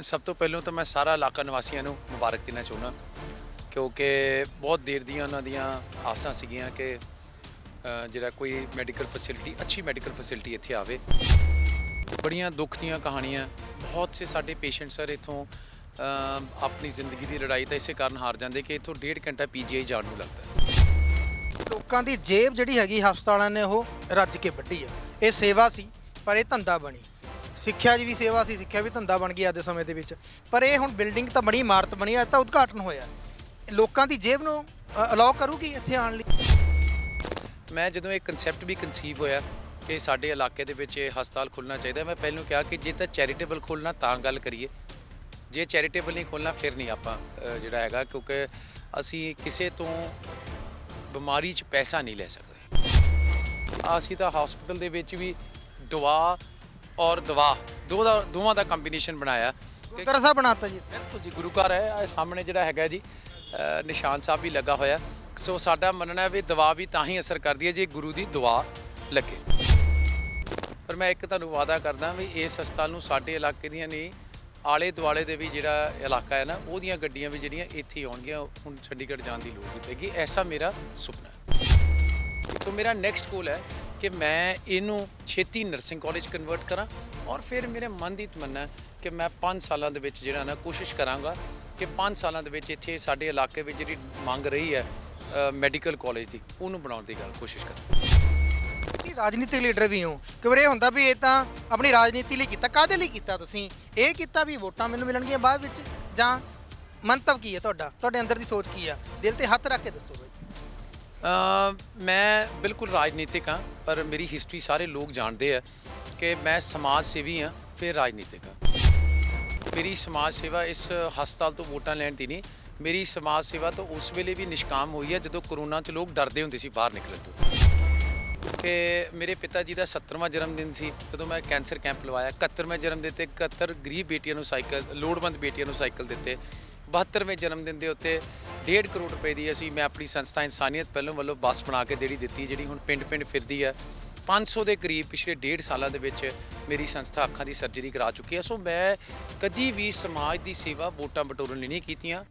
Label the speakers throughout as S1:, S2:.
S1: ਸਭ ਤੋਂ ਪਹਿਲਾਂ ਤਾਂ ਮੈਂ ਸਾਰਾ ਇਲਾਕਾ ਨਿਵਾਸੀਆਂ ਨੂੰ ਮੁਬਾਰਕ ਦੇਣਾ ਚਾਹੁੰਦਾ ਕਿਉਂਕਿ ਬਹੁਤ ਦੇਰ ਦੀਆਂ ਉਹਨਾਂ ਦੀਆਂ ਆਸਾਂ ਸੀਗੀਆਂ ਕਿ ਅ, ਜਿਹੜਾ ਕੋਈ ਮੈਡੀਕਲ ਫੈਸਿਲਿਟੀ ਅੱਛੀ ਮੈਡੀਕਲ ਫੈਸਿਲਿਟੀ ਇੱਥੇ ਆਵੇ। ਬੜੀਆਂ ਦੁੱਖ ਦੀਆਂ ਕਹਾਣੀਆਂ ਬਹੁਤ ਸੇ ਸਾਡੇ ਪੇਸ਼ੈਂਟ ਸਰ ਇੱਥੋਂ ਆਪਣੀ ਜ਼ਿੰਦਗੀ ਦੀ ਲੜਾਈ ਤਾਂ ਇਸੇ ਕਾਰਨ ਹਾਰ ਜਾਂਦੇ ਕਿ ਇੱਥੋਂ ਡੇਢ ਘੰਟਾ ਪੀਜੀਆਈ ਜਾਣ ਨੂੰ ਲੱਗਦਾ। ਹੈ
S2: ਲੋਕਾਂ ਦੀ ਜੇਬ ਜਿਹੜੀ ਹੈਗੀ ਹਸਪਤਾਲਾਂ ਨੇ ਉਹ ਰੱਜ ਕੇ ਵੱਢੀ ਆ। ਇਹ ਸੇਵਾ ਸੀ ਪਰ ਇਹ ਧੰਦਾ ਬਣੀ। ਸਿੱਖਿਆ ਦੀ ਵੀ ਸੇਵਾ ਸੀ ਸਿੱਖਿਆ ਵੀ ਧੰਦਾ ਬਣ ਗਈ ਅੱਜ ਦੇ ਸਮੇਂ ਦੇ ਵਿੱਚ। ਪਰ ਇਹ ਹੁਣ ਬਿਲਡਿੰਗ ਤਾਂ ਬਣੀ ਇਮਾਰਤ ਬਣੀ ਅੱਜ ਤਾਂ ਉਦਘਾਟਨ ਹੋਇਆ। ਲੋਕਾਂ ਦੀ ਜੇਬ ਨੂੰ ਅਲਾਉ ਕਰੂਗੀ ਇੱਥੇ ਆਉਣ ਲਈ?
S1: ਮੈਂ ਜਦੋਂ ਇਹ ਕਨਸੈਪਟ ਵੀ ਕਨਸੀਵ ਹੋਇਆ ਕਿ ਸਾਡੇ ਇਲਾਕੇ ਦੇ ਵਿੱਚ ਇਹ ਹਸਪਤਾਲ ਖੁੱਲਣਾ ਚਾਹੀਦਾ ਮੈਂ ਪਹਿਲਾਂ ਕਿਹਾ ਕਿ ਜੇ ਤਾਂ ਚੈਰੀਟੇਬਲ ਖੋਲਣਾ ਤਾਂ ਗੱਲ ਕਰੀਏ। ਜੇ ਚੈਰੀਟੇਬਲ ਨਹੀਂ ਖੋਲਣਾ ਫਿਰ ਨਹੀਂ ਆਪਾਂ ਅ, ਜਿਹੜਾ ਹੈਗਾ ਕਿਉਂਕਿ ਅਸੀਂ ਕਿਸੇ ਤੋਂ ਬਿਮਾਰੀ 'ਚ ਪੈਸਾ ਨਹੀਂ ਲੈ ਸਕਦੇ। ਅਸੀਂ ਤਾਂ ਹਸਪੀਟਲ ਦੇ ਵਿੱਚ ਵੀ ਦਵਾ ਔਰ ਦਵਾ। ਦੋ ਦਾ ਦੋਵਾਂ ਦਾ ਕੰਬੀਨੇਸ਼ਨ ਬਣਾਇਆ।
S2: ਗੁਰਦੁਆਰਾ ਸਾਹਿਬ ਬਣਾਤਾ ਜੀ।
S1: ਬਿਲਕੁਲ ਜੀ ਗੁਰੂ ਘਰ ਹੈ। ਇਹ ਸਾਹਮਣੇ ਜਿਹੜਾ ਹੈਗਾ ਜੀ ਨਿਸ਼ਾਨ ਸਾਹਿਬ ਵੀ ਲੱਗਾ ਹੋਇਆ। ਸੋ ਸਾਡਾ ਮੰਨਣਾ ਹੈ ਵੀ ਦਵਾ ਵੀ ਤਾਂ ਹੀ ਅਸਰ ਕਰਦੀ ਹੈ ਜੇ ਗੁਰੂ ਦੀ ਦੁਆ ਲੱਗੇ। ਪਰ ਮੈਂ ਇੱਕ ਤੁਹਾਨੂੰ ਵਾਅਦਾ ਕਰਦਾ ਵੀ ਇਸ ਹਸਪਤਾਲ ਨੂੰ ਸਾਡੇ ਇਲਾਕੇ ਦੀਆਂ ਨਹੀਂ ਆਲੇ ਦੁਆਲੇ ਦੇ ਵੀ ਜਿਹੜਾ ਇਲਾਕਾ ਹੈ ਨਾ ਉਹਦੀਆਂ ਗੱਡੀਆਂ ਵੀ ਜਿਹੜੀਆਂ ਇੱਥੇ ਆਉਣਗੀਆਂ। ਹੁਣ ਚੰਡੀਗੜ੍ਹ ਜਾਣ ਦੀ ਲੋੜ ਨਹੀਂ ਪੈਗੀ। ਐਸਾ ਮੇਰਾ ਸੁਪਨਾ ਹੈ। ਸੋ ਮੇਰਾ ਨੈਕਸਟ ਗੋਲ ਹੈ ਕਿ ਮੈਂ ਇਹਨੂੰ ਛੇਤੀ ਨਰਸਿੰਗ ਕਾਲਜ ਕਨਵਰਟ ਕਰਾਂ ਔਰ ਫਿਰ ਮੇਰੇ ਮਨ ਦੀ ਤਮੰਨਾ ਹੈ ਕਿ ਮੈਂ 5 ਸਾਲਾਂ ਦੇ ਵਿੱਚ ਜਿਹੜਾ ਨਾ ਕੋਸ਼ਿਸ਼ ਕਰਾਂਗਾ ਕਿ 5 ਸਾਲਾਂ ਦੇ ਵਿੱਚ ਇੱਥੇ ਸਾਡੇ ਇਲਾਕੇ ਵਿੱਚ ਜਿਹੜੀ ਮੰਗ ਰਹੀ ਹੈ ਮੈਡੀਕਲ ਕਾਲਜ ਦੀ, ਉਹਨੂੰ ਬਣਾਉਣ ਦੀ ਗੱਲ ਕੋਸ਼ਿਸ਼ ਕਰਾਂ
S2: ਤੁਸੀਂ ਰਾਜਨੀਤਿਕ ਲੀਡਰ ਵੀ ਹੋ? ਕਿ ਇਹ ਹੁੰਦਾ ਵੀ ਇਹ ਤਾਂ ਆਪਣੀ ਰਾਜਨੀਤੀ ਲਈ ਕੀਤਾ ਕਾਦੇ ਲਈ ਕੀਤਾ ਤੁਸੀਂ? ਇਹ ਕੀਤਾ ਵੀ ਵੋਟਾਂ ਮੈਨੂੰ ਮਿਲਣਗੀਆਂ ਬਾਅਦ ਵਿੱਚ ਜਾਂ ਮੰਤਵ ਕੀ ਹੈ ਤੁਹਾਡਾ? ਤੁਹਾਡੇ ਅੰਦਰ ਦੀ ਸੋਚ ਕੀ ਆ? ਦਿਲ ਤੇ ਹੱਥ ਰੱਖ ਕੇ ਦੱਸੋ ਬਾਈ।
S1: ਮੈਂ ਬਿਲਕੁਲ ਰਾਜਨੀਤਿਕ ਹਾਂ, ਪਰ ਮੇਰੀ ਹਿਸਟਰੀ ਸਾਰੇ ਲੋਕ ਜਾਣਦੇ ਆ ਕਿ ਮੈਂ ਸਮਾਜ ਸੇਵੀ ਹਾਂ, ਫਿਰ ਰਾਜਨੀਤਿਕ ਹਾਂ। ਮੇਰੀ ਸਮਾਜ ਸੇਵਾ ਇਸ ਹਸਪਤਾਲ ਤੋਂ ਵੋਟਾਂ ਲੈਣ ਦੀ ਨਹੀਂ, ਮੇਰੀ ਸਮਾਜ ਸੇਵਾ ਤਾਂ ਉਸ ਵੇਲੇ ਵੀ ਨਿਸ਼ਕਾਮ ਹੋਈ ਹੈ ਜਦੋਂ ਕਰੋਨਾ 'ਚ ਲੋਕ ਡਰਦੇ ਹੁੰਦੇ ਸੀ ਬਾਹਰ ਨਿਕਲਣ ਤੋਂ। ਕਿ ਮੇਰੇ ਪਿਤਾ ਜੀ ਦਾ 70ਵਾਂ ਜਨਮ ਦਿਨ ਸੀ, ਜਦੋਂ ਮੈਂ ਕੈਂਸਰ ਕੈਂਪ ਲਵਾਇਆ। 71ਵੇਂ ਜਨਮ ਦਿੱਤੇ 71 ਗਰੀਬ ਬੇਟੀਆਂ ਨੂੰ ਸਾਈਕਲ, ਲੋੜਵੰਦ ਬੇਟੀਆਂ ਨੂੰ ਸਾਈਕਲ ਦਿੱਤੇ। 72ਵੇਂ ਜਨਮ ਦਿਨ ਦੇ ਉੱਤੇ 1.5 ਕਰੋੜ ਰੁਪਏ ਦੀ ਅਸੀਂ, ਮੈਂ ਆਪਣੀ ਸੰਸਥਾ ਇਨਸਾਨੀਅਤ ਪਹਿਲੋਂ ਵੱਲੋਂ ਬੱਸ ਬਣਾ ਕੇ ਜਿਹੜੀ ਦਿੱਤੀ ਜਿਹੜੀ ਹੁਣ ਪਿੰਡ-ਪਿੰਡ ਫਿਰਦੀ ਹੈ। 500 ਦੇ ਕਰੀਬ ਪਿਛਲੇ 1.5 ਸਾਲਾਂ ਦੇ ਵਿੱਚ ਮੇਰੀ ਸੰਸਥਾ ਅੱਖਾਂ ਦੀ ਸਰਜਰੀ ਕਰਾ ਚੁੱਕੀ ਹੈ। ਸੋ ਮੈਂ ਕਦੀ ਵੀ ਸਮਾਜ ਦੀ ਸੇਵਾ ਵੋਟਾਂ ਬਟੋਰਨ ਲਈ ਨਹੀਂ ਕੀਤੀਆਂ।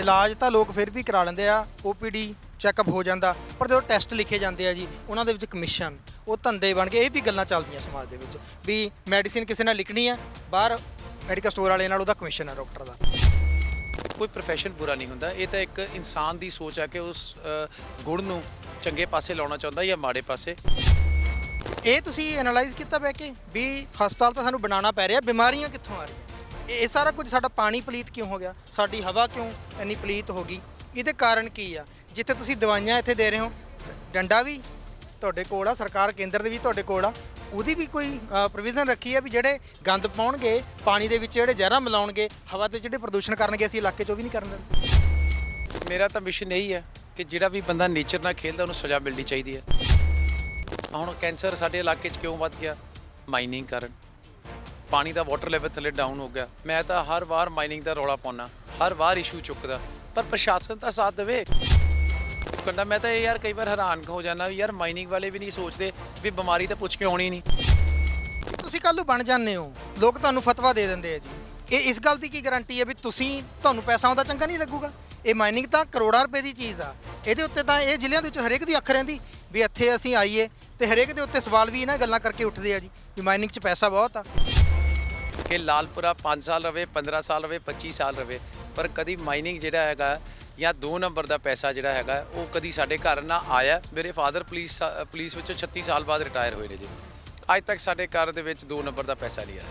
S2: ਇਲਾਜ ਤਾਂ ਲੋਕ ਫਿਰ ਵੀ ਕਰਾ ਲੈਂਦੇ ਆ ਓਪੀਡੀ ਚੈੱਕਅਪ ਹੋ ਜਾਂਦਾ, ਪਰ ਜਦੋਂ ਟੈਸਟ ਲਿਖੇ ਜਾਂਦੇ ਆ ਜੀ, ਉਹਨਾਂ ਦੇ ਵਿੱਚ ਕਮਿਸ਼ਨ ਉਹ ਧੰਦੇ ਬਣ ਗਏ ਇਹ ਵੀ ਗੱਲਾਂ ਚੱਲਦੀਆਂ ਸਮਾਜ ਦੇ ਵਿੱਚ, ਵੀ ਮੈਡੀਸਿਨ ਕਿਸੇ ਨਾਲ ਲਿਖਣੀ ਆ ਬਾਹਰ ਮੈਡੀਕਲ ਸਟੋਰ ਵਾਲੇ ਨਾਲ ਉਹਦਾ ਕਮਿਸ਼ਨ ਆ ਡਾਕਟਰ ਦਾ।
S1: ਕੋਈ profession ਬੁਰਾ ਨਹੀਂ ਹੁੰਦਾ। ਇਹ ਤਾਂ ਇੱਕ ਇਨਸਾਨ ਦੀ ਸੋਚ ਹੈ ਕਿ ਉਸ ਅ, ਗੁਣ ਨੂੰ ਚੰਗੇ ਪਾਸੇ ਲਾਉਣਾ ਚਾਹੁੰਦਾ ਜਾਂ ਮਾੜੇ ਪਾਸੇ।
S2: ਇਹ ਤੁਸੀਂ ਐਨਾਲਾਈਜ਼ ਕੀਤਾ ਬੈ ਕੇ ਵੀ ਹਸਪਤਾਲ ਤਾਂ ਸਾਨੂੰ ਬਣਾਉਣਾ ਪੈ ਰਿਹਾ ਬਿਮਾਰੀਆਂ ਕਿੱਥੋਂ ਆ ਰਹੀਆਂ? ਇਹ ਇਹ ਸਾਰਾ ਕੁਝ ਸਾਡਾ ਪਾਣੀ ਪਲੀਤ ਕਿਉਂ ਹੋ ਗਿਆ? ਸਾਡੀ ਹਵਾ ਕਿਉਂ ਇੰਨੀ ਪਲੀਤ ਹੋ ਗਈ? ਇਹਦੇ ਕਾਰਨ ਕੀ ਆ? ਜਿੱਥੇ ਤੁਸੀਂ ਦਵਾਈਆਂ ਇੱਥੇ ਦੇ ਰਹੇ ਹੋ ਡੰਡਾ ਵੀ ਤੁਹਾਡੇ ਕੋਲ ਆ ਸਰਕਾਰ ਕੇਂਦਰ ਦੇ ਵੀ ਤੁਹਾਡੇ ਕੋਲ ਆ। ਉਹਦੀ ਵੀ ਕੋਈ ਪ੍ਰੋਵੀਜ਼ਨ ਰੱਖੀ ਹੈ ਵੀ ਜਿਹੜੇ ਗੰਦ ਪਾਉਣਗੇ, ਪਾਣੀ ਦੇ ਵਿੱਚ ਜਿਹੜੇ ਜ਼ਹਿਰਾਂ ਮਿਲਾਉਣਗੇ, ਹਵਾ ਤੇ ਜਿਹੜੇ ਪ੍ਰਦੂਸ਼ਣ ਕਰਨਗੇ, ਅਸੀਂ ਇਲਾਕੇ 'ਚੋਂ ਵੀ ਨਹੀਂ ਕਰਨ ਦਿੰਦੇ।
S1: ਮੇਰਾ ਤਾਂ ਮਿਸ਼ਨ ਇਹੀ ਹੈ ਕਿ ਜਿਹੜਾ ਵੀ ਬੰਦਾ ਨੇਚਰ ਨਾਲ ਖੇਲਦਾ, ਉਹਨੂੰ ਸਜ਼ਾ ਮਿਲਣੀ ਚਾਹੀਦੀ ਹੈ। ਹੁਣ ਕੈਂਸਰ ਸਾਡੇ ਇਲਾਕੇ 'ਚ ਕਿਉਂ ਵੱਧ ਗਿਆ? ਮਾਈਨਿੰਗ ਕਾਰਨ। ਪਾਣੀ ਦਾ ਵਾਟਰ ਲੈਵਲ ਥੱਲੇ ਡਾਊਨ ਹੋ ਗਿਆ। ਮੈਂ ਤਾਂ ਹਰ ਵਾਰ ਮਾਈਨਿੰਗ ਦਾ ਰੌਲਾ ਪਾਉਣਾ ਹਰ ਵਾਰ ਇਸ਼ੂ ਚੁੱਕਦਾ, ਪਰ ਪ੍ਰਸ਼ਾਸਨ ਤਾਂ ਸਾਥ ਦੇਵੇ। ਕਹਿੰਦਾ ਮੈਂ ਤਾਂ ਇਹ ਯਾਰ ਕਈ ਵਾਰ ਹੈਰਾਨ ਹੋ ਜਾਂਦਾ ਵੀ ਯਾਰ ਮਾਈਨਿੰਗ ਵਾਲੇ ਵੀ ਨਹੀਂ ਸੋਚਦੇ ਵੀ ਬਿਮਾਰੀ ਤਾਂ ਪੁੱਛ ਕੇ ਆਉਣੀ ਨਹੀਂ।
S2: ਤੁਸੀਂ ਕੱਲ ਨੂੰ ਬਣ ਜਾਂਦੇ ਹੋ। ਲੋਕ ਤੁਹਾਨੂੰ ਫਤਵਾ ਦੇ ਦਿੰਦੇ ਆ ਜੀ। ਇਹ ਇਸ ਗੱਲ ਦੀ ਕੀ ਗਾਰੰਟੀ ਹੈ ਵੀ ਤੁਸੀਂ ਤੁਹਾਨੂੰ ਪੈਸਾ ਆਉਂਦਾ ਚੰਗਾ ਨਹੀਂ ਲੱਗੂਗਾ? ਇਹ ਮਾਈਨਿੰਗ ਤਾਂ ਕਰੋੜਾਂ ਰੁਪਏ ਦੀ ਚੀਜ਼ ਆ। ਇਹਦੇ ਉੱਤੇ ਤਾਂ ਇਹ ਜ਼ਿਲ੍ਹਿਆਂ ਦੇ ਵਿੱਚ ਹਰੇਕ ਦੀ ਅੱਖ ਰਹਿੰਦੀ ਵੀ ਇੱਥੇ ਅਸੀਂ ਆਈਏ ਤੇ ਹਰੇਕ ਦੇ ਉੱਤੇ ਸਵਾਲ ਵੀ ਇਹਨਾਂ ਗੱਲਾਂ ਕਰਕੇ ਉੱਠਦੇ ਆ ਜੀ ਵੀ ਮਾਈਨਿੰਗ 'ਚ ਪੈਸਾ ਬਹੁਤ ਆ।
S1: ਕਿ ਲਾਲਪੁਰਾ 5 ਸਾਲ ਰਵੇ 15 ਸਾਲ ਰਵੇ 25 ਸਾਲ ਰਵੇ ਪਰ ਕਦੀ ਮਾਈਨਿੰਗ ਜਿਹੜਾ ਹੈਗਾ ਜਾਂ 2 ਨੰਬਰ ਦਾ ਪੈਸਾ ਜਿਹੜਾ ਹੈਗਾ ਉਹ ਕਦੀ ਸਾਡੇ ਘਰ ਨਾ ਆਇਆ। ਮੇਰੇ ਫਾਦਰ ਪੁਲਿਸ ਪੁਲਿਸ ਵਿੱਚੋਂ 36 ਸਾਲ ਬਾਅਦ ਰਿਟਾਇਰ ਹੋਏ ਨੇ ਜੀ। ਅੱਜ ਤੱਕ ਸਾਡੇ ਘਰ ਦੇ ਵਿੱਚ 2 ਨੰਬਰ ਦਾ ਪੈਸਾ ਨਹੀਂ ਆਇਆ।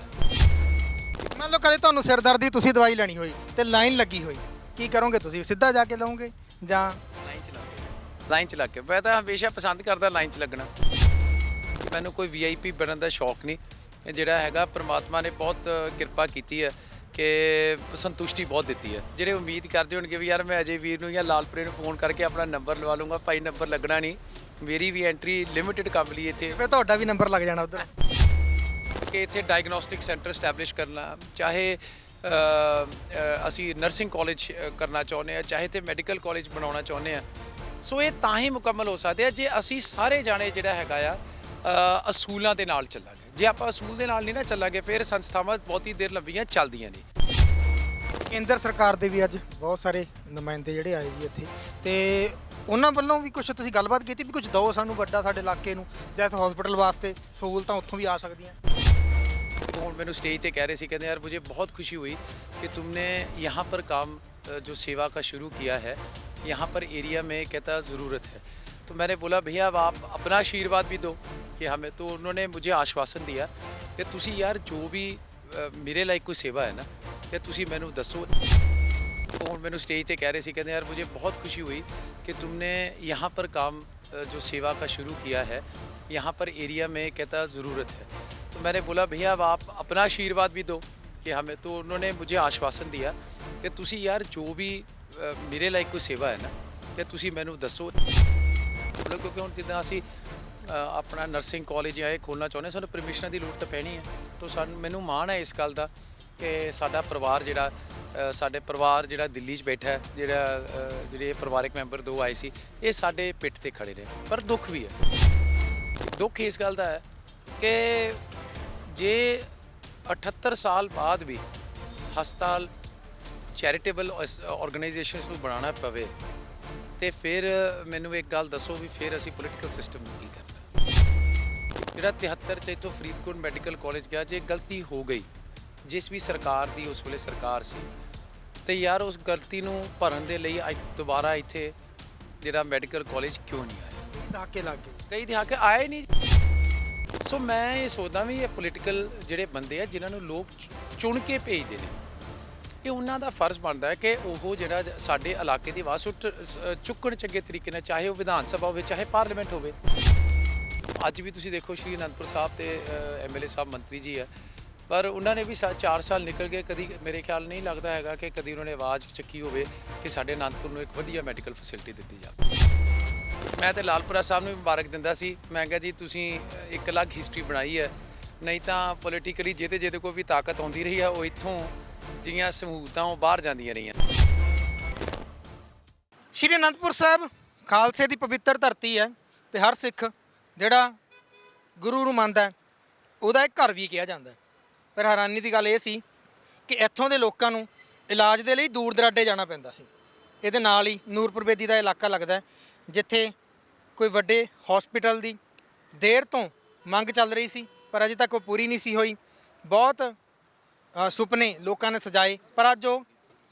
S2: ਮੰਨ ਲਓ ਕਦੇ ਤੁਹਾਨੂੰ ਸਿਰਦਰਦੀ ਤੁਸੀਂ ਦਵਾਈ ਲੈਣੀ ਹੋਈ ਤੇ ਲਾਈਨ ਲੱਗੀ ਹੋਈ ਕੀ ਕਰੋਗੇ ਤੁਸੀਂ? ਸਿੱਧਾ ਜਾ ਕੇ ਲਓਗੇ ਜਾਂ
S1: ਲਾਈਨ ਚ ਕੇ। ਲਾਈਨ ਚ ਲੱਗ ਕੇ। ਮੈਂ ਤਾਂ ਹਮੇਸ਼ਾ ਪਸੰਦ ਕਰਦਾ ਲਾਈਨ ਚ ਲੱਗਣਾ। ਮੈਨੂੰ ਕੋਈ ਵੀਆਈਪੀ ਬਣਨ ਦਾ ਸ਼ੌਕ ਨਹੀਂ। ਇਹ ਜਿਹੜਾ ਹੈਗਾ ਪ੍ਰਮਾਤਮਾ ਨੇ ਬਹੁਤ ਕਿਰਪਾ ਕੀਤੀ ਹੈ। ਕਿ ਸੰਤੁਸ਼ਟੀ ਬਹੁਤ ਦਿੱਤੀ ਹੈ। ਜਿਹੜੇ ਉਮੀਦ ਕਰਦੇ ਹੋਣਗੇ ਵੀ ਯਾਰ ਮੈਂ ਅਜੇ ਵੀਰ ਨੂੰ ਜਾਂ ਲਾਲਪੁਰੇ ਨੂੰ ਫੋਨ ਕਰਕੇ ਆਪਣਾ ਨੰਬਰ ਲਵਾ ਲੂੰਗਾ ਭਾਈ ਨੰਬਰ ਲੱਗਣਾ ਨਹੀਂ। ਮੇਰੀ ਵੀ ਐਂਟਰੀ ਲਿਮਿਟਿਡ ਕੰਮ ਲਈ ਇੱਥੇ।
S2: ਫਿਰ ਤੁਹਾਡਾ ਵੀ ਨੰਬਰ ਲੱਗ ਜਾਣਾ ਉਧਰ।
S1: ਕਿ ਇੱਥੇ ਡਾਇਗਨੋਸਟਿਕ ਸੈਂਟਰ ਸਟੈਬਲਿਸ਼ ਕਰਨਾ ਚਾਹੇ ਅਸੀਂ ਨਰਸਿੰਗ ਕਾਲਜ ਕਰਨਾ ਚਾਹੁੰਦੇ ਆ ਚਾਹੇ ਤੇ ਮੈਡੀਕਲ ਕਾਲਜ ਬਣਾਉਣਾ ਚਾਹੁੰਦੇ ਆ ਸੋ ਇਹ ਤਾਂ ਹੀ ਮੁਕੰਮਲ ਹੋ ਸਕਦੇ ਆ ਜੇ ਅਸੀਂ ਸਾਰੇ ਜਾਣੇ ਜਿਹੜਾ ਹੈਗਾ ਆ ਅਸੂਲਾਂ ਦੇ ਨਾਲ ਚੱਲਾਂਗੇ। ਜੇ ਆਪਾਂ ਅਸੂਲ ਦੇ ਨਾਲ ਨਹੀਂ ਨਾ ਚੱਲਾਂਗੇ ਫਿਰ ਸੰਸਥਾਵਾਂ ਬਹੁਤੀ ਦੇਰ ਲੰਬੀਆਂ ਚੱਲਦੀਆਂ ਨਹੀਂ
S2: ਕੇਂਦਰ ਸਰਕਾਰ ਦੇ ਵੀ ਅੱਜ ਬਹੁਤ ਸਾਰੇ ਨੁਮਾਇੰਦੇ ਜਿਹੜੇ ਆਏ ਜੀ ਇੱਥੇ ਤੇ ਉਹਨਾਂ ਵੱਲੋਂ ਵੀ ਕੁਝ ਤੁਸੀਂ ਗੱਲਬਾਤ ਕੀਤੀ ਵੀ ਕੁਝ ਦਿਓ ਸਾਨੂੰ ਵੱਡਾ ਸਾਡੇ ਇਲਾਕੇ ਨੂੰ ਜਾਂ ਹਸਪੀਟਲ ਵਾਸਤੇ ਸਹੂਲਤਾਂ ਉੱਥੋਂ ਵੀ ਆ ਸਕਦੀਆਂ
S1: तो ਹੁਣ ਮੈਨੂੰ ਸਟੇਜ ਤੇ ਕਹਿ ਰਹੇ ਸੀ ਕਹਿੰਦੇ यार मुझे बहुत खुशी हुई कि तुमने यहाँ पर काम अ, जो सेवा का शुरू किया है यहाँ पर एरिया में कहता ज़रूरत है तो मैंने बोला भैया अब आप अपना आशीर्वाद भी दो कि हमें तो उन्होंने मुझे आश्वासन दिया कि ਤੁਸੀਂ ਯਾਰ ਜੋ ਵੀ ਅ, ਮੇਰੇ ਲਈ ਕੋਈ ਸੇਵਾ ਹੈ ਨਾ ਤੇ ਤੁਸੀਂ ਮੈਨੂੰ ਦੱਸੋ तो ਹੁਣ ਮੈਨੂੰ ਸਟੇਜ ਤੇ ਕਹਿ ਰਹੇ ਸੀ ਕਹਿੰਦੇ यार मुझे बहुत खुशी हुई कि तुमने यहाँ पर काम अ, जो सेवा का शुरू किया है यहाँ पर एरिया में कहता ज़रूरत है तो मैंने बोला भैया अब आप अपना आशीर्वाद भी दो कि हमें तो उन्होंने मुझे आश्वासन दिया कि ਤੁਸੀਂ ਯਾਰ ਜੋ ਵੀ ਅ, ਮੇਰੇ ਲਈ ਕੋਈ ਸੇਵਾ ਹੈ ਨਾ ਤੇ ਤੁਸੀਂ ਮੈਨੂੰ ਦੱਸੋ ਕਿਉਂਕਿ ਹੁਣ ਜਿੱਦਾਂ ਅਸੀਂ ਅ, ਆਪਣਾ ਨਰਸਿੰਗ ਕਾਲਜ ਇਹ ਖੋਲਣਾ ਚਾਹੁੰਦੇ ਹਾਂ ਸਾਨੂੰ ਪਰਮਿਸ਼ਨਾਂ ਦੀ ਲੋੜ ਤਾਂ ਪੈਣੀ ਹੈ। ਤਾਂ ਸਾਨੂੰ ਮੈਨੂੰ ਮਾਣ ਹੈ ਇਸ ਗੱਲ ਦਾ ਕਿ ਸਾਡਾ ਪਰਿਵਾਰ ਜਿਹੜਾ ਅ, ਸਾਡੇ ਪਰਿਵਾਰ ਜਿਹੜਾ ਦਿੱਲੀ 'ਚ ਬੈਠਾ ਹੈ ਜਿਹੜਾ ਅ, ਜਿਹੜੇ ਪਰਿਵਾਰਕ ਮੈਂਬਰ ਦੋ ਆਏ ਸੀ ਇਹ ਸਾਡੇ ਪਿੱਠ ਤੇ ਖੜੇ ਰਹੇ ਪਰ ਦੁੱਖ ਵੀ ਹੈ। ਦੁੱਖ ਇਸ ਗੱਲ ਦਾ ਹੈ ਕਿ ਜੇ 78 ਸਾਲ ਬਾਅਦ ਵੀ ਹਸਪਤਾਲ ਚੈਰੀਟੇਬਲ ਆਰਗੇਨਾਈਜੇਸ਼ਨਸ ਨੂੰ ਬਣਾਉਣਾ ਪਵੇ ਤੇ ਫਿਰ ਮੈਨੂੰ ਇੱਕ ਗੱਲ ਦੱਸੋ ਵੀ ਫਿਰ ਅਸੀਂ ਪੋਲੀਟੀਕਲ ਸਿਸਟਮ ਨੂੰ ਕੀ ਕਰਨਾ? ਜਿਹੜਾ 73 ਚ ਇੱਥੋਂ ਫਰੀਦਕੋਟ ਮੈਡੀਕਲ ਕਾਲਜ ਗਿਆ ਜੇ ਗਲਤੀ ਹੋ ਗਈ ਜਿਸ ਵੀ ਸਰਕਾਰ ਦੀ ਉਸ ਵੇਲੇ ਸਰਕਾਰ ਸੀ ਤੇ ਯਾਰ ਉਸ ਗਲਤੀ ਨੂੰ ਭਰਨ ਦੇ ਲਈ ਅੱਜ ਦੁਬਾਰਾ ਇੱਥੇ ਜਿਹੜਾ ਮੈਡੀਕਲ ਕਾਲਜ ਕਿਉਂ ਨਹੀਂ ਆਇਆ?
S2: ਧਾਕੇ ਲੱਗ ਗਏ।
S1: ਕਈ ਦਿਹਾਕੇ ਆਏ ਨਹੀਂ। ਸੋ ਮੈਂ ਇਹ ਸੋਚਦਾ ਵੀ ਇਹ ਪੋਲੀਟੀਕਲ ਜਿਹੜੇ ਬੰਦੇ ਆ ਜਿਨ੍ਹਾਂ ਨੂੰ ਲੋਕ ਚੁਣ ਕੇ ਭੇਜਦੇ ਨੇ ਇਹ ਉਹਨਾਂ ਦਾ ਫਰਜ਼ ਬਣਦਾ ਹੈ ਕਿ ਉਹ ਜਿਹੜਾ ਸਾਡੇ ਇਲਾਕੇ ਦੀ ਆਵਾਜ਼ ਉੱਠ- ਚੁੱਕਣ ਚੰਗੇ ਤਰੀਕੇ ਨਾਲ, ਚਾਹੇ ਉਹ ਵਿਧਾਨ ਸਭਾ ਹੋਵੇ, ਚਾਹੇ ਪਾਰਲੀਮੈਂਟ ਹੋਵੇ। ਅੱਜ ਵੀ ਤੁਸੀਂ ਦੇਖੋ, ਸ਼੍ਰੀ ਅਨੰਦਪੁਰ ਸਾਹਿਬ ਤੇ ਐਮਐਲਏ ਸਾਹਿਬ ਮੰਤਰੀ ਜੀ ਹੈ ਪਰ ਉਹਨਾਂ ਨੇ ਵੀ 4 ਸਾਲ ਨਿਕਲ ਗਏ, ਕਦੀ ਮੇਰੇ ਖਿਆਲ ਨਹੀਂ ਲੱਗਦਾ ਹੈਗਾ ਕਿ ਕਦੀ ਉਹਨਾਂ ਨੇ ਆਵਾਜ਼ ਚੱਕੀ ਹੋਵੇ ਕਿ ਸਾਡੇ ਅਨੰਦਪੁਰ ਨੂੰ ਇੱਕ ਵਧੀਆ ਮੈਡੀਕਲ ਫੈਸਿਲਿਟੀ ਦਿੱਤੀ ਜਾਵੇ। ਮੈਂ ਤੇ ਲਾਲਪੁਰਾ ਸਾਹਿਬ ਨੂੰ ਮੁਬਾਰਕ ਦਿੰਦਾ ਸੀ। ਮੈਂ ਕਿਹਾ ਜੀ, ਤੁਸੀਂ ਇੱਕ ਅਲੱਗ ਹਿਸਟਰੀ ਬਣਾਈ ਹੈ। ਨਹੀਂ ਤਾਂ ਪੋਲੀਟੀਕਲੀ ਜਿਹਦੇ ਜਿਹਦੇ ਕੋਈ ਵੀ ਤਾਕਤ ਆਉਂਦੀ ਰਹੀ ਹੈ ਉਹ ਇੱਥੋਂ ਜਿਹੜੀਆਂ ਸਹੂਲਤਾਂ ਉਹ ਬਾਹਰ ਜਾਂਦੀਆਂ ਰਹੀਆਂ।
S2: ਸ਼੍ਰੀ ਅਨੰਦਪੁਰ ਸਾਹਿਬ, ਖਾਲਸੇ ਦੀ ਪਵਿੱਤਰ ਧਰਤੀ ਹੈ ਤੇ ਹਰ ਸਿੱਖ ਜਿਹੜਾ ਗੁਰੂ ਨੂੰ ਮੰਨਦਾ ਉਹਦਾ ਇੱਕ ਘਰ ਵੀ ਕਿਹਾ ਜਾਂਦਾ ਪਰ ਹੈਰਾਨੀ ਦੀ ਗੱਲ ਇਹ ਸੀ ਕਿ ਇੱਥੋਂ ਦੇ ਲੋਕਾਂ ਨੂੰ ਇਲਾਜ ਦੇ ਲਈ ਦੂਰ ਦਰਾਡੇ ਜਾਣਾ ਪੈਂਦਾ ਸੀ। ਇਹਦੇ ਨਾਲ ਹੀ ਨੂਰਪੁਰ ਬੇਦੀ ਦਾ ਇਲਾਕਾ ਲੱਗਦਾ ਜਿੱਥੇ ਕੋਈ ਵੱਡੇ ਹਸਪੀਟਲ ਦੀ ਦੇਰ ਤੋਂ ਮੰਗ ਚੱਲ ਰਹੀ ਸੀ, ਪਰ ਅਜੇ ਤੱਕ ਉਹ ਪੂਰੀ ਨਹੀਂ ਸੀ ਹੋਈ। ਬਹੁਤ ਅ, ਸੁਪਨੇ ਲੋਕਾਂ ਨੇ ਸਜਾਏ। ਪਰ ਅੱਜ ਉਹ